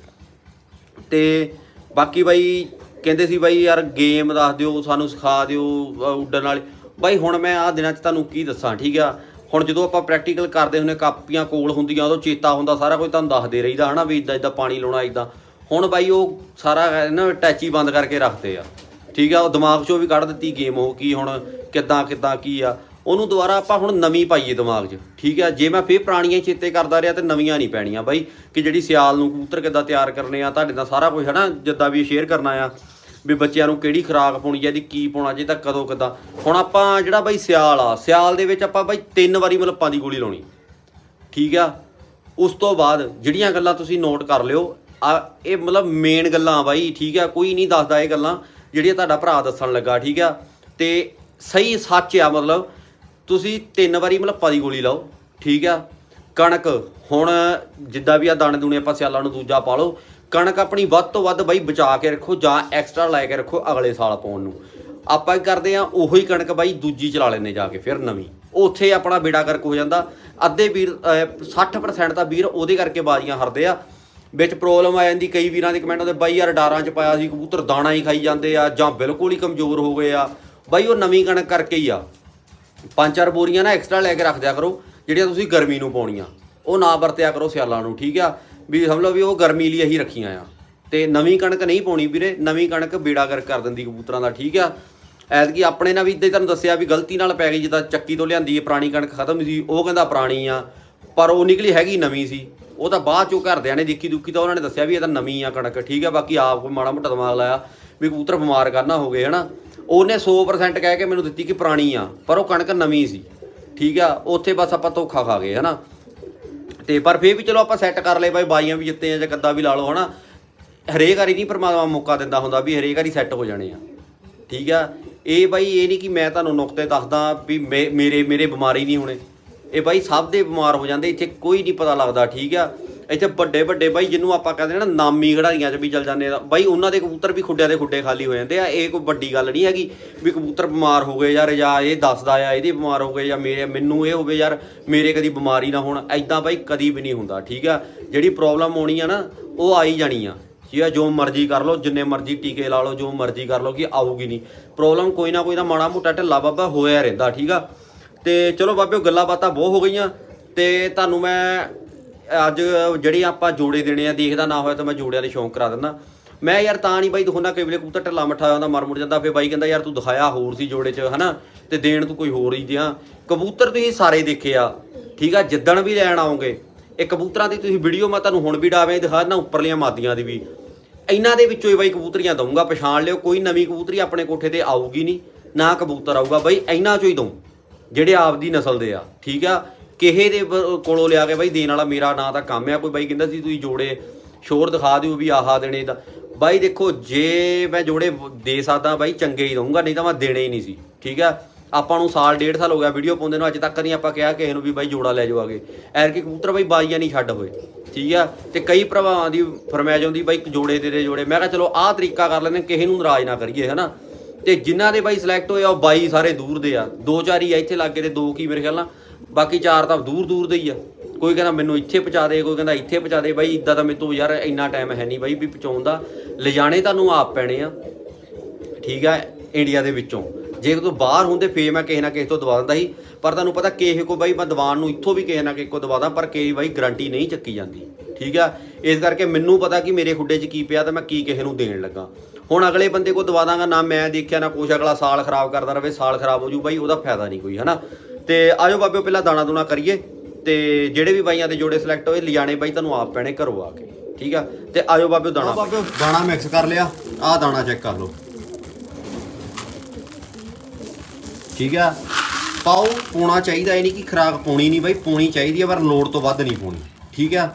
ਤੇ ਬਾਕੀ ਬਾਈ ਕਹਿੰਦੇ ਸੀ ਬਾਈ ਯਾਰ ਗੇਮ ਦੱਸ ਦਿਓ, ਸਾਨੂੰ ਸਿਖਾ ਦਿਓ ਉੱਡਣ ਵਾਲੀ। ਬਾਈ ਹੁਣ ਮੈਂ ਆਹ ਦਿਨਾਂ 'ਚ ਤੁਹਾਨੂੰ ਕੀ ਦੱਸਾਂ, ਠੀਕ ਆ? ਹੁਣ ਜਦੋਂ ਆਪਾਂ ਪ੍ਰੈਕਟੀਕਲ ਕਰਦੇ ਹੁੰਨੇ ਕਾਪੀਆਂ ਕੋਲ ਹੁੰਦੀਆਂ, ਉਦੋਂ ਚੇਤਾ ਹੁੰਦਾ ਸਾਰਾ ਕੁਝ ਤੁਹਾਨੂੰ ਦੱਸਦੇ ਰਹੀਦਾ, ਹਨਾ ਵੀ ਇਦਾਂ ਇਦਾਂ ਪਾਣੀ ਲਾਉਣਾ ਇਦਾਂ ਹੁਣ ਬਾਈ ਉਹ ਸਾਰਾ ਨਾ ਟੈਚੀ ਬੰਦ ਕਰਕੇ ਰੱਖਦੇ ਆ। ਠੀਕ ਆ, ਉਹ ਦਿਮਾਗ 'ਚੋਂ ਵੀ ਕੱਢ ਦਿੱਤੀ ਗੇਮ ਉਹ ਕੀ ਹੁਣ, ਕਿੱਦਾਂ ਕਿੱਦਾਂ ਕੀ ਆ। ਉਹਨੂੰ ਦੁਬਾਰਾ ਆਪਾਂ ਹੁਣ ਨਵੀਂ ਪਾਈਏ ਦਿਮਾਗ 'ਚ, ਠੀਕ ਆ? ਜੇ ਮੈਂ ਫੇਰ ਪੁਰਾਣੀਆਂ ਹੀ ਚੇਤੇ ਕਰਦਾ ਰਿਹਾ ਤੇ ਨਵੀਆਂ ਨਹੀਂ ਪੈਣੀਆਂ ਬਾਈ, ਕਿ ਜਿਹੜੀ ਸਿਆਲ ਨੂੰ ਕਬੂਤਰ ਕਿੱਦਾਂ ਤਿਆਰ ਕਰਨੇ ਆ, ਤੁਹਾਡੇ ਨਾਲ ਸਾਰਾ ਕੁਝ, ਹਨਾ, ਜਿੱਦਾਂ ਵੀ ਸ਼ੇਅਰ ਕਰਨਾ ਆ। ਵੀ ਬੱਚਿਆਂ ਨੂੰ ਕਿਹੜੀ ਖੁਰਾਕ ਪਾਉਣੀ ਚਾਹੀਦੀ, ਕੀ ਪਾਉਣਾ ਚਾਹੀਦਾ, ਕਦੋਂ ਕਿੱਦਾਂ। ਹੁਣ ਆਪਾਂ ਜਿਹੜਾ ਬਾਈ ਸਿਆਲ ਆ, ਸਿਆਲ ਦੇ ਵਿੱਚ ਆਪਾਂ ਬਾਈ ਤਿੰਨ ਵਾਰੀ ਮਲੱਪਾਂ ਦੀ ਗੋਲੀ ਲਾਉਣੀ। ਠੀਕ ਆ? ਉਸ ਤੋਂ ਬਾਅਦ ਜਿਹੜੀਆਂ ਗੱਲਾਂ ਤੁਸੀਂ ਨੋਟ ਕਰ ਲਿਓ, ਆ, ਇਹ ਮਤਲਬ ਮੇਨ ਗੱਲਾਂ ਬਾਈ, ਠੀਕ ਆ? ਕੋਈ ਨਹੀਂ ਦੱਸਦਾ ਇਹ ਗੱਲਾਂ, ਜਿਹੜੀਆਂ ਤੁਹਾਡਾ ਭਰਾ ਦੱਸਣ ਲੱਗਾ, ਠੀਕ ਆ? ਤੇ ਸਹੀ ਸੱਚ ਆ ਮਤਲਬ, ਤੁਸੀਂ ਤਿੰਨ ਵਾਰੀ ਮਲੱਪਾਂ ਦੀ ਗੋਲੀ ਲਾਓ, ਠੀਕ ਆ? ਕਣਕ, ਹੁਣ ਜਿੱਦਾਂ ਵੀ ਆ ਦਾਣੇ ਦੂਣੇ ਆਪਾਂ ਸਿਆਲਾਂ ਨੂੰ ਦੂਜਾ ਪਾ ਲਓ ਕਣਕ ਆਪਣੀ ਵੱਧ ਤੋਂ ਵੱਧ ਬਾਈ ਬਚਾ ਕੇ ਰੱਖੋ ਜਾਂ ਐਕਸਟਰਾ ਲੈ ਕੇ ਰੱਖੋ ਅਗਲੇ ਸਾਲ ਪਾਉਣ ਨੂੰ। ਆਪਾਂ ਕੀ ਕਰਦੇ ਆ ਉਹੀ ਕਣਕ ਬਾਈ ਦੂਜੀ ਚਲਾ ਲੈਨੇ ਜਾ ਕੇ ਫਿਰ ਨਵੀਂ। ਉੱਥੇ ਆਪਣਾ ਬੇੜਾ ਕਰਕ ਹੋ ਜਾਂਦਾ। ਅੱਧੇ ਵੀਰ ਅਹ, 60% ਤਾਂ ਵੀਰ ਉਹਦੇ ਕਰਕੇ ਬਾਜ਼ੀਆਂ ਹਰਦੇ ਆ। ਵਿੱਚ ਪ੍ਰੋਬਲਮ ਆ ਜਾਂਦੀ ਕਈ ਵੀਰਾਂ ਦੇ ਕਮੈਂਟ ਆਉਂਦੇ ਬਾਈ ਯਾਰ ਡਾਰਾਂ 'ਚ ਪਾਇਆ ਸੀ ਕਬੂਤਰ ਦਾਣਾ ਹੀ ਖਾਈ ਜਾਂਦੇ ਆ ਜਾਂ ਬਿਲਕੁਲ ਹੀ ਕਮਜ਼ੋਰ ਹੋ ਗਏ ਆ। ਬਾਈ ਉਹ ਨਵੀਂ ਕਣਕ ਕਰਕੇ ਹੀ ਆ। ਪੰਜ ਚਾਰ ਬੋਰੀਆਂ ਨਾ ਐਕਸਟਰਾ ਲੈ ਕੇ ਰੱਖ ਦਿਆ ਕਰੋ ਜਿਹੜੀਆਂ ਤੁਸੀਂ ਗਰਮੀ ਨੂੰ ਪਾਉਣੀਆਂ। ਉਹ ਨਾ ਵਰਤਿਆ ਕਰੋ ਸਿਆਲਾਂ ਨੂੰ ਠੀਕ ਆ? ਵੀ ਸਮਝ ਲਓ ਵੀ ਉਹ ਗਰਮੀ ਲਈ ਅਸੀਂ ਰੱਖੀਆਂ ਆ। ਤੇ ਨਵੀਂ ਕਣਕ ਨਹੀਂ ਪਾਉਣੀ ਵੀਰੇ, ਨਵੀਂ ਕਣਕ ਬੇੜਾ ਕਰ ਕਰ ਦਿੰਦੀ ਕਬੂਤਰਾਂ ਦਾ, ਠੀਕ ਆ? ਐਤਕੀ ਆਪਣੇ ਨਾਲ ਵੀ ਇੱਦਾਂ ਹੀ ਤੁਹਾਨੂੰ ਦੱਸਿਆ ਵੀ ਗਲਤੀ ਨਾਲ ਪੈ ਗਈ, ਜਿੱਦਾਂ ਚੱਕੀ ਤੋਂ ਲਿਆਂਦੀ ਹੈ ਪੁਰਾਣੀ ਕਣਕ ਖਤਮ ਸੀ, ਉਹ ਕਹਿੰਦਾ ਪੁਰਾਣੀ ਆ, ਪਰ ਉਹ ਨਿਕਲੀ ਹੈਗੀ ਨਵੀਂ ਸੀ। ਉਹ ਤਾਂ ਬਾਅਦ ਚੋਂ ਘਰਦਿਆਂ ਨੇ ਦੇਖੀ ਦੁੱਖੀ ਤਾਂ ਉਹਨਾਂ ਨੇ ਦੱਸਿਆ ਵੀ ਇਹ ਤਾਂ ਨਵੀਂ ਆ ਕਣਕ, ਠੀਕ ਆ, ਬਾਕੀ ਆਪ ਕੋਈ ਮਾੜਾ ਮੋਟਾ ਦਿਮਾਗ ਲਾਇਆ ਵੀ ਕਬੂਤਰ ਬਿਮਾਰ ਕਰਨਾ ਹੋ ਗਏ, ਹਨਾ? ਉਹਨੇ 100% ਕਹਿ ਕੇ ਮੈਨੂੰ ਦਿੱਤੀ ਕਿ ਪੁਰਾਣੀ ਆ, ਪਰ ਉਹ ਕਣਕ ਨਵੀਂ ਸੀ, ਠੀਕ ਆ? ਉੱਥੇ ਬਸ ਆਪਾਂ ਧੋਖਾ ਖਾ ਗਏ, ਹਨਾ? ਤੇ ਪਰ ਫੇਰ ਵੀ ਚਲੋ ਆਪਾਂ ਸੈੱਟ ਕਰ ਲਏ ਬਾਈ ਬਾਈਆਂ ਵੀ ਜਿੱਤੇ ਆ ਜਾਂ ਕੱਦਾ ਵੀ ਲਾ ਲਓ, ਹਨਾ? ਹਰੇਕ ਵਾਰੀ ਨਹੀਂ ਪਰਮਾਤਮਾ ਮੌਕਾ ਦਿੰਦਾ ਹੁੰਦਾ ਵੀ ਹਰੇਕ ਵਾਰੀ ਸੈੱਟ ਹੋ ਜਾਣੇ ਆ। ਠੀਕ ਆ? ਇਹ ਬਾਈ ਇਹ ਨਹੀਂ ਕਿ ਮੈਂ ਤੁਹਾਨੂੰ ਨੁਕਤੇ ਦੱਸਦਾ ਵੀ ਮੇ- ਮੇਰੇ ਮੇਰੇ ਬਿਮਾਰੀ ਨਹੀਂ ਹੋਣੇ। ਇਹ ਬਾਈ ਸਭ ਦੇ ਬਿਮਾਰ ਹੋ ਜਾਂਦੇ, ਇੱਥੇ ਕੋਈ ਨਹੀਂ ਪਤਾ ਲੱਗਦਾ, ਠੀਕ ਆ? ਇੱਥੇ ਵੱਡੇ ਵੱਡੇ ਬਾਈ ਜਿਹਨੂੰ ਆਪਾਂ ਕਹਿੰਦੇ ਨਾ ਨਾਮੀ ਖਿਡਾਰੀਆਂ 'ਚ ਵੀ ਚੱਲ ਜਾਂਦੇ ਆ। ਬਾਈ ਉਹਨਾਂ ਦੇ ਕਬੂਤਰ ਵੀ ਖੁੱਡਿਆਂ ਦੇ ਖੁੱਡੇ ਖਾਲੀ ਹੋ ਜਾਂਦੇ ਆ। ਇਹ ਕੋਈ ਵੱਡੀ ਗੱਲ ਨਹੀਂ ਹੈਗੀ ਵੀ ਕਬੂਤਰ ਬਿਮਾਰ ਹੋ ਗਏ ਯਾਰ ਜਾਂ ਇਹ ਦੱਸਦਾ ਆ, ਇਹਦੇ ਬਿਮਾਰ ਹੋ ਗਏ ਜਾਂ ਮੇਰੇ, ਮੈਨੂੰ ਇਹ ਹੋਵੇ ਯਾਰ, ਮੇਰੇ ਕਦੀ ਬਿਮਾਰੀ ਨਾ ਹੋਣ। ਐਦਾਂ ਬਾਈ ਕਦੀ ਵੀ ਨਹੀਂ ਹੁੰਦਾ, ਠੀਕ ਆ? ਜਿਹੜੀ ਪ੍ਰੋਬਲਮ ਆਉਣੀ ਆ ਨਾ, ਉਹ ਆਈ ਜਾਣੀ ਆ। ਠੀਕ ਆ? ਜੋ ਮਰਜ਼ੀ ਕਰ ਲਓ, ਜਿੰਨੇ ਮਰਜ਼ੀ ਟੀਕੇ ਲਾ ਲਓ, ਜੋ ਮਰਜ਼ੀ ਕਰ ਲਓ, ਕਿ ਆਊਗੀ ਨਹੀਂ। ਪ੍ਰੋਬਲਮ ਕੋਈ ਨਾ ਕੋਈ ਤਾਂ ਮਾੜਾ ਮੋਟਾ ਢਿੱਲਾ ਬਾਬਾ ਹੋਇਆ ਰਹਿੰਦਾ, ਠੀਕ ਆ? ਤੇ ਚਲੋ ਬਾਬਿਓ, ਗੱਲਾਂ ਬਾਤਾਂ ਬਹੁਤ ਹੋ ਗਈਆਂ ਤੇ ਤੁਹਾਨੂੰ ਮੈਂ ਅੱਜ ਜਿਹੜੀ ਆਪਾਂ ਜੋੜੇ ਦੇਣੇ ਆ, ਦੇਖਦਾ ਨਾ ਹੋਇਆ ਤਾਂ ਮੈਂ ਜੋੜਿਆਂ ਦੇ ਸ਼ੌਂਕ ਕਰਾ ਦਿੰਦਾ। ਮੈਂ ਯਾਰ ਤਾਂ ਨਹੀਂ ਬਾਈ ਦਿਖਾਉਣਾ ਕਈ ਵੇਲੇ ਕਬੂਤਰ ਢਿੱਲਾ ਮੱਠਾ ਜਾਂਦਾ ਮਰ ਮੁਰ ਜਾਂਦਾ ਫੇ ਬਾਈ ਕਹਿੰਦਾ, ਯਾਰ ਤੂੰ ਦਿਖਾਇਆ ਹੋਰ ਸੀ ਜੋੜੇ 'ਚ, ਹਨਾ? ਤੇ ਦੇਣ ਤੂੰ ਕੋਈ ਹੋਰ ਹੀ ਦਿਆਂ। ਕਬੂਤਰ ਤੁਸੀਂ ਸਾਰੇ ਦੇਖੇ ਆ, ਠੀਕ ਆ? ਜਿੱਦਣ ਵੀ ਲੈਣ ਆਓਗੇ, ਇਹ ਕਬੂਤਰਾਂ ਦੀ ਤੁਸੀਂ ਵੀਡੀਓ ਮੈਂ ਤੁਹਾਨੂੰ ਹੁਣ ਵੀ ਡਾਵੇਂ ਦਿਖਾ ਦਿੰਦਾ, ਉੱਪਰਲੀਆਂ ਮਾਦੀਆਂ ਦੀ ਵੀ। ਇਹਨਾਂ ਦੇ ਵਿੱਚੋਂ ਹੀ ਬਾਈ ਕਬੂਤਰੀਆਂ ਦਊਂਗਾ, ਪਛਾਣ ਲਿਓ, ਕੋਈ ਨਵੀਂ ਕਬੂਤਰੀ ਆਪਣੇ ਕੋਠੇ ਤੇ ਆਊਗੀ ਨਹੀਂ, ਨਾ ਕਬੂਤਰ ਆਊਗਾ ਬਾਈ, ਇਹਨਾਂ ਚੋਂ ਹੀ ਦਊਂ। ਜਿਹੜੇ ਆਪਦੀ ਨਸਲ ਦੇ ਆ, ਠੀਕ ਆ? ਕਿਸੇ ਦੇ ਕੋਲੋਂ ਲਿਆ ਕੇ ਬਾਈ ਦੇਣ ਵਾਲਾ ਮੇਰਾ ਨਾਂ ਤਾਂ ਕੰਮ ਆ, ਕੋਈ ਬਾਈ ਕਹਿੰਦਾ ਸੀ ਤੁਸੀਂ ਜੋੜੇ ਸ਼ੋਰ ਦਿਖਾ ਦਿਓ ਵੀ ਆਹਾ ਦੇਣੇ ਤਾਂ। ਬਾਈ ਦੇਖੋ, ਜੇ ਮੈਂ ਜੋੜੇ ਦੇ ਸਕਦਾ ਬਾਈ ਚੰਗੇ ਹੀ ਦਊਂਗਾ ਨਹੀਂ ਤਾਂ ਮੈਂ ਦੇਣੇ ਹੀ ਨਹੀਂ ਸੀ, ਠੀਕ ਆ? ਆਪਾਂ ਨੂੰ ਸਾਲ ਡੇਢ ਸਾਲ ਹੋ ਗਿਆ ਵੀਡੀਓ ਪਾਉਂਦੇ ਨੂੰ, ਅੱਜ ਤੱਕ ਨਹੀਂ ਆਪਾਂ ਕਿਹਾ ਕਿਸੇ ਨੂੰ ਵੀ ਬਾਈ ਜੋੜਾ ਲੈ ਜਾਓ ਆਗੇ ਐਰ ਕਿ ਕਬੂਤਰ ਬਾਈ ਬਾਜ਼ੀਆਂ ਨਹੀਂ ਛੱਡ ਹੋਏ, ਠੀਕ ਆ? ਤੇ ਕਈ ਭਰਾਵਾਂ ਦੀ ਫਰਮਾਇਸ਼ ਆਉਂਦੀ, ਬਾਈ ਜੋੜੇ ਦੇ ਦੇ ਜੋੜੇ। ਮੈਂ ਕਿਹਾ ਚਲੋ, ਆਹ ਤਰੀਕਾ ਕਰ ਲੈਂਦੇ, ਕਿਸੇ ਨੂੰ ਨਾਰਾਜ਼ ਨਾ ਕਰੀਏ, ਹਨਾ? ਤੇ ਜਿਨ੍ਹਾਂ ਦੇ ਬਾਈ ਸਿਲੈਕਟ ਹੋਏ ਆ, ਉਹ ਬਾਈ ਸਾਰੇ ਦੂਰ ਦੇ ਆ। ਦੋ ਚਾਰ ਹੀ ਆ ਇੱਥੇ ਲੱਗੇ ਤੇ ਦੋ ਕੀ ਮੇਰੇ ਖਿਆਲ ਨਾਲ। ਬਾਕੀ ਚਾਰ ਤਾਂ ਦੂਰ ਦੂਰ ਦੇ ਹੀ ਆ। ਕੋਈ ਕਹਿੰਦਾ ਮੈਨੂੰ ਇੱਥੇ ਪਹੁੰਚਾ ਦੇ, ਕੋਈ ਕਹਿੰਦਾ ਇੱਥੇ ਪਹੁੰਚਾ ਦੇ। ਬਾਈ ਇਦਾਂ ਤਾਂ ਮੇਰੇ ਤੋਂ ਯਾਰ ਇੰਨਾ ਟਾਈਮ ਹੈ ਨਹੀਂ ਬਾਈ ਵੀ ਪਹੁੰਚਾਉਣ ਦਾ। ਲਿਜਾਣੇ ਤੁਹਾਨੂੰ ਆਪ ਪੈਣੇ ਆ। ਠੀਕ ਆ, ਇੰਡੀਆ ਦੇ ਵਿੱਚੋਂ। ਜੇ ਤੂੰ ਬਾਹਰ ਹੁੰਦੇ ਫੇਰ ਮੈਂ ਕਿਸੇ ਨਾ ਕਿਸੇ ਤੋਂ ਦਵਾ ਦਿੰਦਾ ਸੀ। ਪਰ ਤੁਹਾਨੂੰ ਪਤਾ ਕਿਸੇ ਕੋ ਬਾਈ ਮੈਂ ਦੀਵਾਨ ਨੂੰ ਇੱਥੋਂ ਵੀ ਕਿਸੇ ਨਾ ਕਿਸੇ ਕੋ ਦਵਾਦਾ ਪਰ ਕਈ ਬਾਈ ਗਰੰਟੀ ਨਹੀਂ ਚੱਕੀ ਜਾਂਦੀ। ਠੀਕ ਆ? ਇਸ ਕਰਕੇ ਮੈਨੂੰ ਪਤਾ ਕਿ ਮੇਰੇ ਖੁੱਡੇ 'ਚ ਕੀ ਪਿਆ ਤਾਂ ਮੈਂ ਕੀ ਕਿਸੇ ਨੂੰ ਦੇਣ ਲੱਗਾ। ਹੁਣ ਅਗਲੇ ਬੰਦੇ ਕੋ ਦਵਾ ਦਾਂਗਾ, ਨਾ ਮੈਂ ਦੇਖਿਆ, ਨਾ ਕੁਛ। ਅਗਲਾ ਸਾਲ ਖਰਾਬ ਕਰਦਾ ਰਵੇ, ਸਾਲ ਖਰਾਬ ਹੋ ਜੂ ਬਾਈ, ਉਹਦਾ ਫਾਇਦਾ ਨਹੀਂ ਕੋਈ, ਹਨਾ? ਤੇ ਆਜੋ ਬਾਬਿਓ, ਪਹਿਲਾਂ ਦਾਣਾ ਦੁਣਾ ਕਰੀਏ। ਤੇ ਜਿਹੜੇ ਵੀ ਬਾਈਆਂ ਦੇ ਜੋੜੇ ਸਿਲੈਕਟ ਹੋਏ ਲਿਜਾਣੇ ਬਾਈ, ਤੁਹਾਨੂੰ ਆਪ ਪੈਣੇ ਘਰੋਂ ਆ ਕੇ। ਠੀਕ ਆ? ਤੇ ਆਜੋ ਬਾਬਿਓ, ਦਾਣਾ ਬਾਬਿਓ, ਦਾਣਾ ਮਿਕਸ ਕਰ ਲਿਆ। ਆਹ ਦਾਣਾ ਚੈੱਕ ਕਰ ਲਓ। ਠੀਕ ਆ? ਪਾਓ ਪਾਉਣਾ ਚਾਹੀਦਾ ਇਹ ਨਹੀਂ ਕਿ ਖਰਾਕ ਪਾਉਣੀ ਨਹੀਂ ਬਾਈ ਪਾਉਣੀ ਚਾਹੀਦੀ ਆ, ਪਰ ਲੋੜ ਤੋਂ ਵੱਧ ਨਹੀਂ ਪਾਉਣੀ ਠੀਕ ਆ?